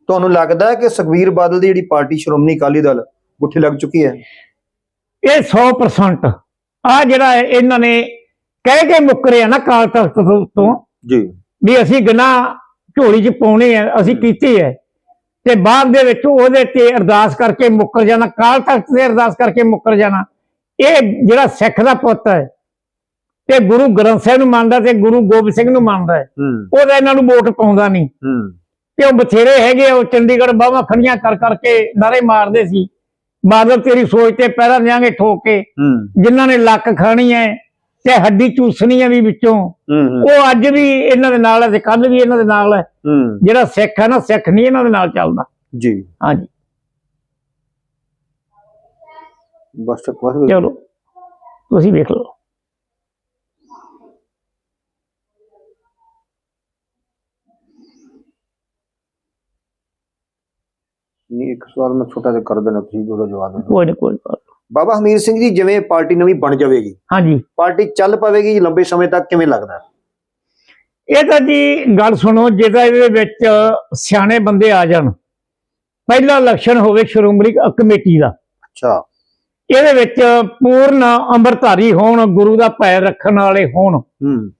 ਤੁਹਾਨੂੰ ਲੱਗਦਾ ਹੈ ਕਿ ਸੁਖਬੀਰ ਬਾਦਲ ਦੀ ਜਿਹੜੀ ਪਾਰਟੀ ਸ਼੍ਰੋਮਣੀ ਅਕਾਲੀ ਦਲ ਗੁੱਠੇ ਲੱਗ ਚੁੱਕੀ ਹੈ? ਇਹ 100% ਆ ਜਿਹੜਾ ਹੈ ਇਹਨਾਂ ਨੇ ਕਹਿ ਕੇ ਮੁੱਕਰੇ ਆ ਨਾ ਕਾਲ ਤਖਤ ਤੋਂ- ਜੀ। ਵੀ ਅਸੀਂ ਗਨਾਹ ਝੋਲੀ 'ਚ ਪਾਉਣੇ ਆ ਅਸੀਂ ਕੀਤੇ ਐ ਤੇ ਬਾਅਦ ਦੇ ਵਿੱਚ ਉਹਦੇ ਤੇ ਅਰਦਾਸ ਕਰਕੇ ਮੁੱਕਰ ਜਾਣਾ ਕਾਲ ਤਖਤ ਤੇ ਅਰਦਾਸ ਕਰਕੇ ਮੁੱਕਰ ਜਾਣਾ। ਇਹ ਜਿਹੜਾ ਸਿੱਖ ਦਾ ਪੁੱਤ ਹੈ ਤੇ ਗੁਰੂ ਗ੍ਰੰਥ ਸਾਹਿਬ ਨੂੰ ਮੰਨਦਾ ਤੇ ਗੁਰੂ ਗੋਬਿੰਦ ਸਿੰਘ ਨੂੰ ਮੰਨਦਾ ਹੈ। ਹੂੰ। ਉਹਦਾ ਇਹਨਾਂ ਨੂੰ ਵੋਟ ਪਾਉਂਦਾ ਨਹੀਂ। ਹੂੰ। ਤੇ ਉਹ ਬਥੇਰੇ ਹੈਗੇ ਉਹ ਚੰਡੀਗੜ੍ਹ ਬਾਹਾਂ ਖੜੀਆਂ ਕਰ ਕਰਕੇ ਨਾਰੇ ਮਾਰਦੇ ਸੀ। ਬਾਦਲ ਤੇਰੀ ਸੋਚ ਤੇ ਪੈਰਾਂ ਦਿਆਂਗੇ ਠੋਕ ਕੇ ਜਿਨ੍ਹਾਂ ਨੇ ਲੱਕ ਖਾਣੀ ਹੈ ਤੇ ਹੱਡੀ ਚੂਸਣੀ ਹੈ ਵੀ ਵਿੱਚੋਂ। ਉਹ ਅੱਜ ਵੀ ਇਹਨਾਂ ਦੇ ਨਾਲ ਹੈ ਤੇ ਕੱਲ ਵੀ ਇਹਨਾਂ ਦੇ ਨਾਲ ਹੈ। ਜਿਹੜਾ ਸਿੱਖ ਹੈ ਨਾ ਸਿੱਖ ਨਹੀਂ ਇਹਨਾਂ ਦੇ ਨਾਲ ਚੱਲਦਾ। ਜੀ। ਹਾਂਜੀ। ਬਸ ਤੱਕ ਬਸ। ਚਲੋ ਤੁਸੀਂ ਵੇਖ ਲਓ। ਨਹੀਂ ਇੱਕ ਸਵਾਲ ਮੈਂ ਛੋਟਾ ਜਿਹਾ ਕਰ ਦੇਣਾ ਤੁਸੀਂ ਉਹਦਾ ਜਵਾਬ ਦੇਣਾ ਕੋਈ ਨਹੀਂ ਕੋਈ ਨੀ। ਬਾਬਾ ਹਮੀਰ ਸਿੰਘ ਜੀ ਜਿਵੇਂ ਪਾਰਟੀ ਨਵੀਂ ਬਣ ਜਾਵੇਗੀ ਹਾਂਜੀ। ਪਾਰਟੀ ਚੱਲ ਪਵੇਗੀ ਜੀ ਲੰਬੇ ਸਮੇਂ ਤੱਕ ਕਿਵੇਂ ਲੱਗਦਾ? ਇਹ ਤਾਂ ਜੀ ਗੱਲ ਸੁਣੋ ਜਿਹਦਾ ਇਹਦੇ ਵਿੱਚ ਸਿਆਣੇ ਬੰਦੇ ਆ ਜਾਣ ਪਹਿਲਾ ਇਲੈਕਸ਼ਨ ਹੋਵੇ ਸ਼੍ਰੋਮਣੀ ਕ- ਕਮੇਟੀ ਦਾ। ਅੱਛਾ। ਇਹਦੇ ਵਿੱਚ ਪੂਰਨ ਅੰਮ੍ਰਿਤਧਾਰੀ ਹੋਣ ਗੁਰੂ ਦਾ ਪੈਰ ਰੱਖਣ ਵਾਲੇ ਹੋਣ। ਹੂੰ।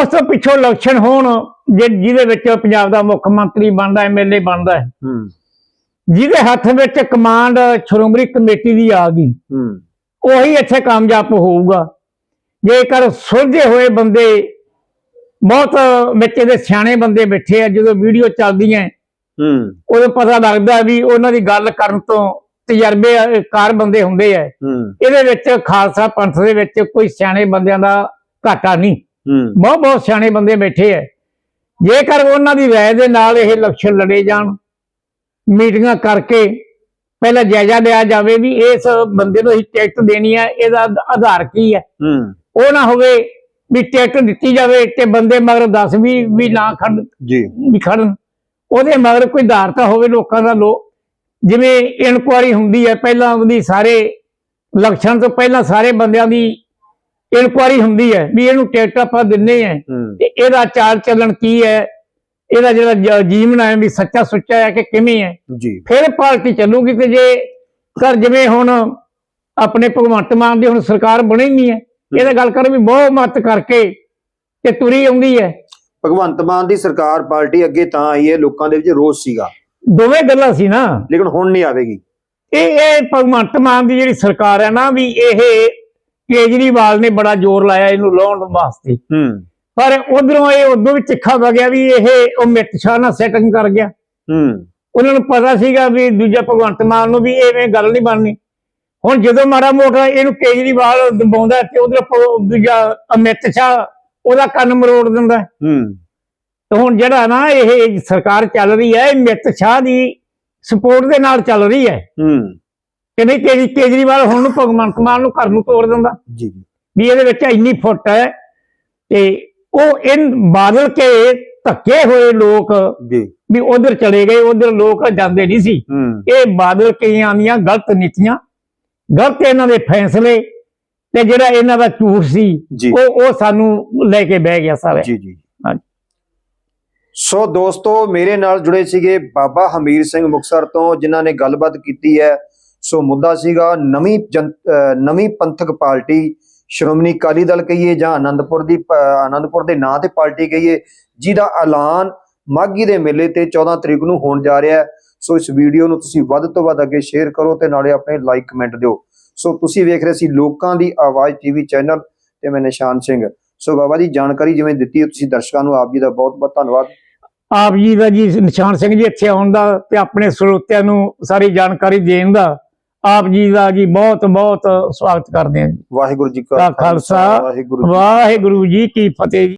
ਉਸ ਤੋਂ ਪਿੱਛੋਂ ਇਲੈਕਸ਼ਨ ਹੋਣ ਜਿ- ਜਿਹਦੇ ਵਿੱਚ ਪੰਜਾਬ ਦਾ ਮੁੱਖ ਮੰਤਰੀ ਬਣਦਾ ਐਮਐਲਏ ਬਣਦਾ। ਹੈ ਹੂੰ। ਜਿਹਦੇ ਹੱਥ ਵਿੱਚ ਕਮਾਂਡ ਸ਼੍ਰੋਮਣੀ ਕਮੇਟੀ ਦੀ ਆ ਗਈ ਹੂੰ। ਉਹੀ ਇੱਥੇ ਕਾਮਯਾਬ ਹੋਊਗਾ। ਜੇਕਰ ਸੁਲਝੇ ਹੋਏ ਬੰਦੇ ਬਹੁਤ ਵਿੱਚ ਇਹਦੇ ਸਿਆਣੇ ਬੰਦੇ ਬੈਠੇ ਆ ਜਦੋਂ ਵੀਡੀਓ ਚੱਲਦੀਆਂ ਹੂੰ। ਉਦੋਂ ਪਤਾ ਲੱਗਦਾ ਵੀ ਉਹਨਾਂ ਦੀ ਗੱਲ ਕਰਨ ਤੋਂ ਤਜਰਬੇ ਕਾਰ ਬੰਦੇ ਹੁੰਦੇ ਆ ਇਹਦੇ ਵਿੱਚ ਖਾਲਸਾ ਪੰਥ ਦੇ ਵਿੱਚ ਕੋਈ ਸਿਆਣੇ ਬੰਦਿਆਂ ਦਾ ਘਾਟਾ ਨਹੀਂ। ਬਹੁਤ ਬਹੁਤ ਸਿਆਣੇ ਬੰਦੇ ਬੈਠੇ ਆ ਜੇਕਰ ਉਹਨਾਂ ਦੀ ਰਾਏ ਦੇ ਨਾਲ ਇਹ ਇਲੈਕਸ਼ਨ ਲੜੇ ਜਾਣ ਮੀਟਿੰਗਾਂ ਕਰਕੇ ਪਹਿਲਾਂ ਜਾਇਜ਼ਾ ਲਿਆ ਜਾਵੇ ਵੀ ਇਸ ਬੰਦੇ ਨੂੰ ਅਸੀਂ ਟਿਕਟ ਦੇਣੀ ਹੈ ਇਹਦਾ ਆਧਾਰ ਕੀ ਹੈ ਹੂੰ। ਉਹ ਨਾ ਹੋਵੇ ਵੀ ਟਿਕਟ ਦਿੱਤੀ ਜਾਵੇ ਤੇ ਬੰਦੇ ਮਗਰ 10 ਵੀ ਵੀ ਨਾ ਖੜ ਜੀ। ਵੀ ਖੜਨ ਉਹਦੇ ਮਗਰ ਕੋਈ ਆਧਾਰ ਤਾਂ ਹੋਵੇ ਲੋਕਾਂ ਦਾ ਲੋ ਜਿਵੇਂ ਇਨਕੁਆਰੀ ਹੁੰਦੀ ਹੈ ਪਹਿਲਾਂ ਉਹਦੀ ਸਾਰੇ ਇਲੈਕਸ਼ਨ ਤੋਂ ਪਹਿਲਾਂ ਸਾਰੇ ਬੰਦਿਆਂ ਦੀ ਇਨਕੁਆਰੀ ਹੁੰਦੀ ਹੈ ਵੀ ਇਹਨੂੰ ਟਿਕਟ ਆਪਾਂ ਦਿੰਨੇ ਆ। ਤੇ ਇਹਦਾ ਚਾਲ ਚੱਲਣ ਕੀ ਹੈ ਇਹਦਾ ਜਿਹੜਾ ਜੀਵਨ ਹੈ ਵੀ ਸੱਚਾ ਸੁੱਚਾ ਹੈ ਕਿ ਕਿਵੇਂ ਹੈ। ਜੀ। ਫਿਰ ਪਾਰਟੀ ਚੱਲੂਗੀ ਤੇ ਜੇ ਕਰ ਜਿਵੇਂ ਹੁਣ ਆਪਣੇ ਭਗਵੰਤ ਮਾਨ ਦੀ ਹੁਣ ਸਰਕਾਰ ਬਣੀ ਨਹੀਂ ਹੈ ਇਹਦਾ ਗੱਲ ਕਰ ਵੀ ਬਹੁਤ ਮਤ ਕਰਕੇ ਤੇ ਤੁਰੀ ਆਉਂਦੀ ਹੈ। ਭਗਵੰਤ ਮਾਨ ਦੀ ਸਰਕਾਰ ਪਾਰਟੀ ਅੱਗੇ ਤਾਂ ਆਈ ਹੈ ਲੋਕਾਂ ਦੇ ਵਿੱਚ ਰੋਸ ਸੀਗਾ। ਦੋਵੇਂ ਗੱਲਾਂ ਸੀ ਨਾ। ਲੇਕਿਨ ਹੁਣ ਨਹੀਂ ਆਵੇਗੀ। ਇਹ ਇਹ ਭਗਵੰਤ ਮਾਨ ਦੀ ਜਿਹੜੀ ਸਰਕਾਰ ਹੈ ਨਾ ਵੀ ਇਹ ਕੇਜਰੀਵਾਲ ਨੇ ਬੜਾ ਜ਼ੋਰ ਲਾਇਆ ਇਹਨੂੰ ਲਾਉਣ ਵਾਸਤੇ। ਹੂੰ। ਪਰ ਉਧਰੋਂ ਇਹ ਉਦੋਂ ਵੀ ਤਿੱਖਾ ਵਗਿਆ ਵੀ ਇਹ ਉਹ ਮਿੱਟ ਸ਼ਾਹ ਨਾਲ ਸੈਟਿੰਗ ਕਰ ਗਿਆ। ਹੂੰ। ਉਹਨਾਂ ਨੂੰ ਪਤਾ ਸੀਗਾ ਵੀ ਦੂਜਾ ਭਗਵੰਤ ਮਾਨ ਨੂੰ ਵੀ ਐਵੇਂ ਗੱਲ ਨਹੀਂ ਬਣਨੀ। ਹੁਣ ਜਦੋਂ ਮਾੜਾ ਮੋਟਾ ਇਹਨੂੰ ਕੇਜਰੀਵਾਲ ਦਬਾਉਂਦਾ ਤੇ ਉਧਰ ਦੂਜਾ ਅਮਿਤ ਸ਼ਾਹ ਉਹਦਾ ਕੰਨ ਮਰੋੜ ਦਿੰਦਾ ਹੂੰ। ਤੇ ਹੁਣ ਜਿਹੜਾ ਨਾ ਇਹ ਸਰਕਾਰ ਚੱਲ ਰਹੀ ਹੈ ਇਹ ਅਮਿਤ ਸ਼ਾਹ ਦੀ ਸਪੋਰਟ ਦੇ ਨਾਲ ਚੱਲ ਰਹੀ ਹੈ। ਹੂੰ। ਕਿ ਨਹੀਂ ਕੇਜ- ਕੇਜਰੀਵਾਲ ਹੁਣ ਨੂੰ ਭਗਵੰਤ ਮਾਨ ਨੂੰ ਘਰ ਨੂੰ ਤੋੜ ਦਿੰਦਾ। ਜੀ ਜੀ। ਵੀ ਇਹਦੇ ਵਿੱਚ ਇੰਨੀ ਫੁੱਟ ਹੈ ਤੇ ਉਹ ਇਨ ਬਾਦਲ ਕੇ ਧੱਕੇ ਹੋਏ ਲੋਕ ਜੀ। ਵੀ ਉਧਰ ਚਲੇ ਗਏ ਉਧਰ ਲੋਕ ਜਾਂਦੇ ਨਹੀਂ ਸੀ। ਇਹ ਬਾਦਲ ਕਈਆਂ ਦੀਆਂ ਗਲਤ ਨੀਤੀਆਂ ਗਲਤ ਇਹਨਾਂ ਦੇ ਫੈਸਲੇ ਤੇ ਜਿਹੜਾ ਇਹਨਾਂ ਦਾ ਝੂਠ ਸੀ ਉਹ ਉਹ ਸਾਨੂੰ ਲੈ ਕੇ ਬਹਿ ਗਿਆ ਸਾਰਾ। ਜੀ ਜੀ। ਸੋ ਦੋਸਤੋ ਮੇਰੇ ਨਾਲ ਜੁੜੇ ਸੀਗੇ ਬਾਬਾ ਹਮੀਰ ਸਿੰਘ ਮੁਕਸਰ ਤੋਂ ਜਿਨ੍ਹਾਂ ਨੇ ਗੱਲਬਾਤ ਕੀਤੀ ਹੈ। ਸੋ ਮੁੱਦਾ ਸੀਗਾ ਨਵੀਂ ਨਵੀਂ ਪੰਥਕ ਪਾਰਟੀ ਸ਼੍ਰੋਮਣੀ ਅਕਾਲੀ ਦਲ ਕਹੀਏ ਜਾਂ ਆਨੰਦਪੁਰ ਦੀ ਆਨੰਦਪੁਰ ਦੇ ਨਾਂ ਤੇ ਪਾਰਟੀ ਕਹੀਏ, ਜਿਹਦਾ ਐਲਾਨ ਮਾਗੀ ਦੇ ਮੇਲੇ ਤੇ 14 ਤਰੀਕ ਨੂੰ ਹੋਣ ਜਾ ਰਿਹਾ ਹੈ। ਸੋ ਇਸ ਵੀਡੀਓ ਨੂੰ ਤੁਸੀਂ ਵੱਧ ਤੋਂ ਵੱਧ ਅੱਗੇ ਸ਼ੇਅਰ ਕਰੋ ਤੇ ਨਾਲੇ ਆਪਣੇ ਲਾਈਕ ਕਮੈਂਟ ਦਿਓ। ਸੋ ਤੁਸੀਂ ਵੇਖ ਰਹੇ ਸੀ ਲੋਕਾਂ ਦੀ ਆਵਾਜ਼ ਟੀਵੀ ਚੈਨਲ ਤੇ ਮੈਂ ਨਿਸ਼ਾਨ ਸਿੰਘ। ਸੋ ਬਾਬਾ ਜੀ, ਜਾਣਕਾਰੀ ਜਿਵੇਂ ਦਿੱਤੀ ਹੈ, ਤੁਸੀਂ ਦਰਸ਼ਕਾਂ ਨੂੰ ਆਪ ਜੀ ਦਾ ਬਹੁਤ ਬਹੁਤ ਧੰਨਵਾਦ। ਆਪ ਜੀ ਦਾ ਜੀ ਨਿਸ਼ਾਨ ਸਿੰਘ ਜੀ ਇੱਥੇ ਆਉਣ ਦਾ ਤੇ ਆਪਣੇ ਸਰੋਤਿਆਂ ਨੂੰ ਸਾਰੀ ਜਾਣਕਾਰੀ ਦੇਣ ਦਾ ਆਪ ਜੀ ਦਾ ਜੀ ਬਹੁਤ ਬਹੁਤ ਸਵਾਗਤ ਕਰਦੇ ਹਾਂ ਜੀ। ਵਾਹਿਗੁਰੂ ਜੀ ਕਾ ਖਾਲਸਾ, ਵਾਹਿਗੁਰੂ ਜੀ ਕੀ ਫਤਿਹ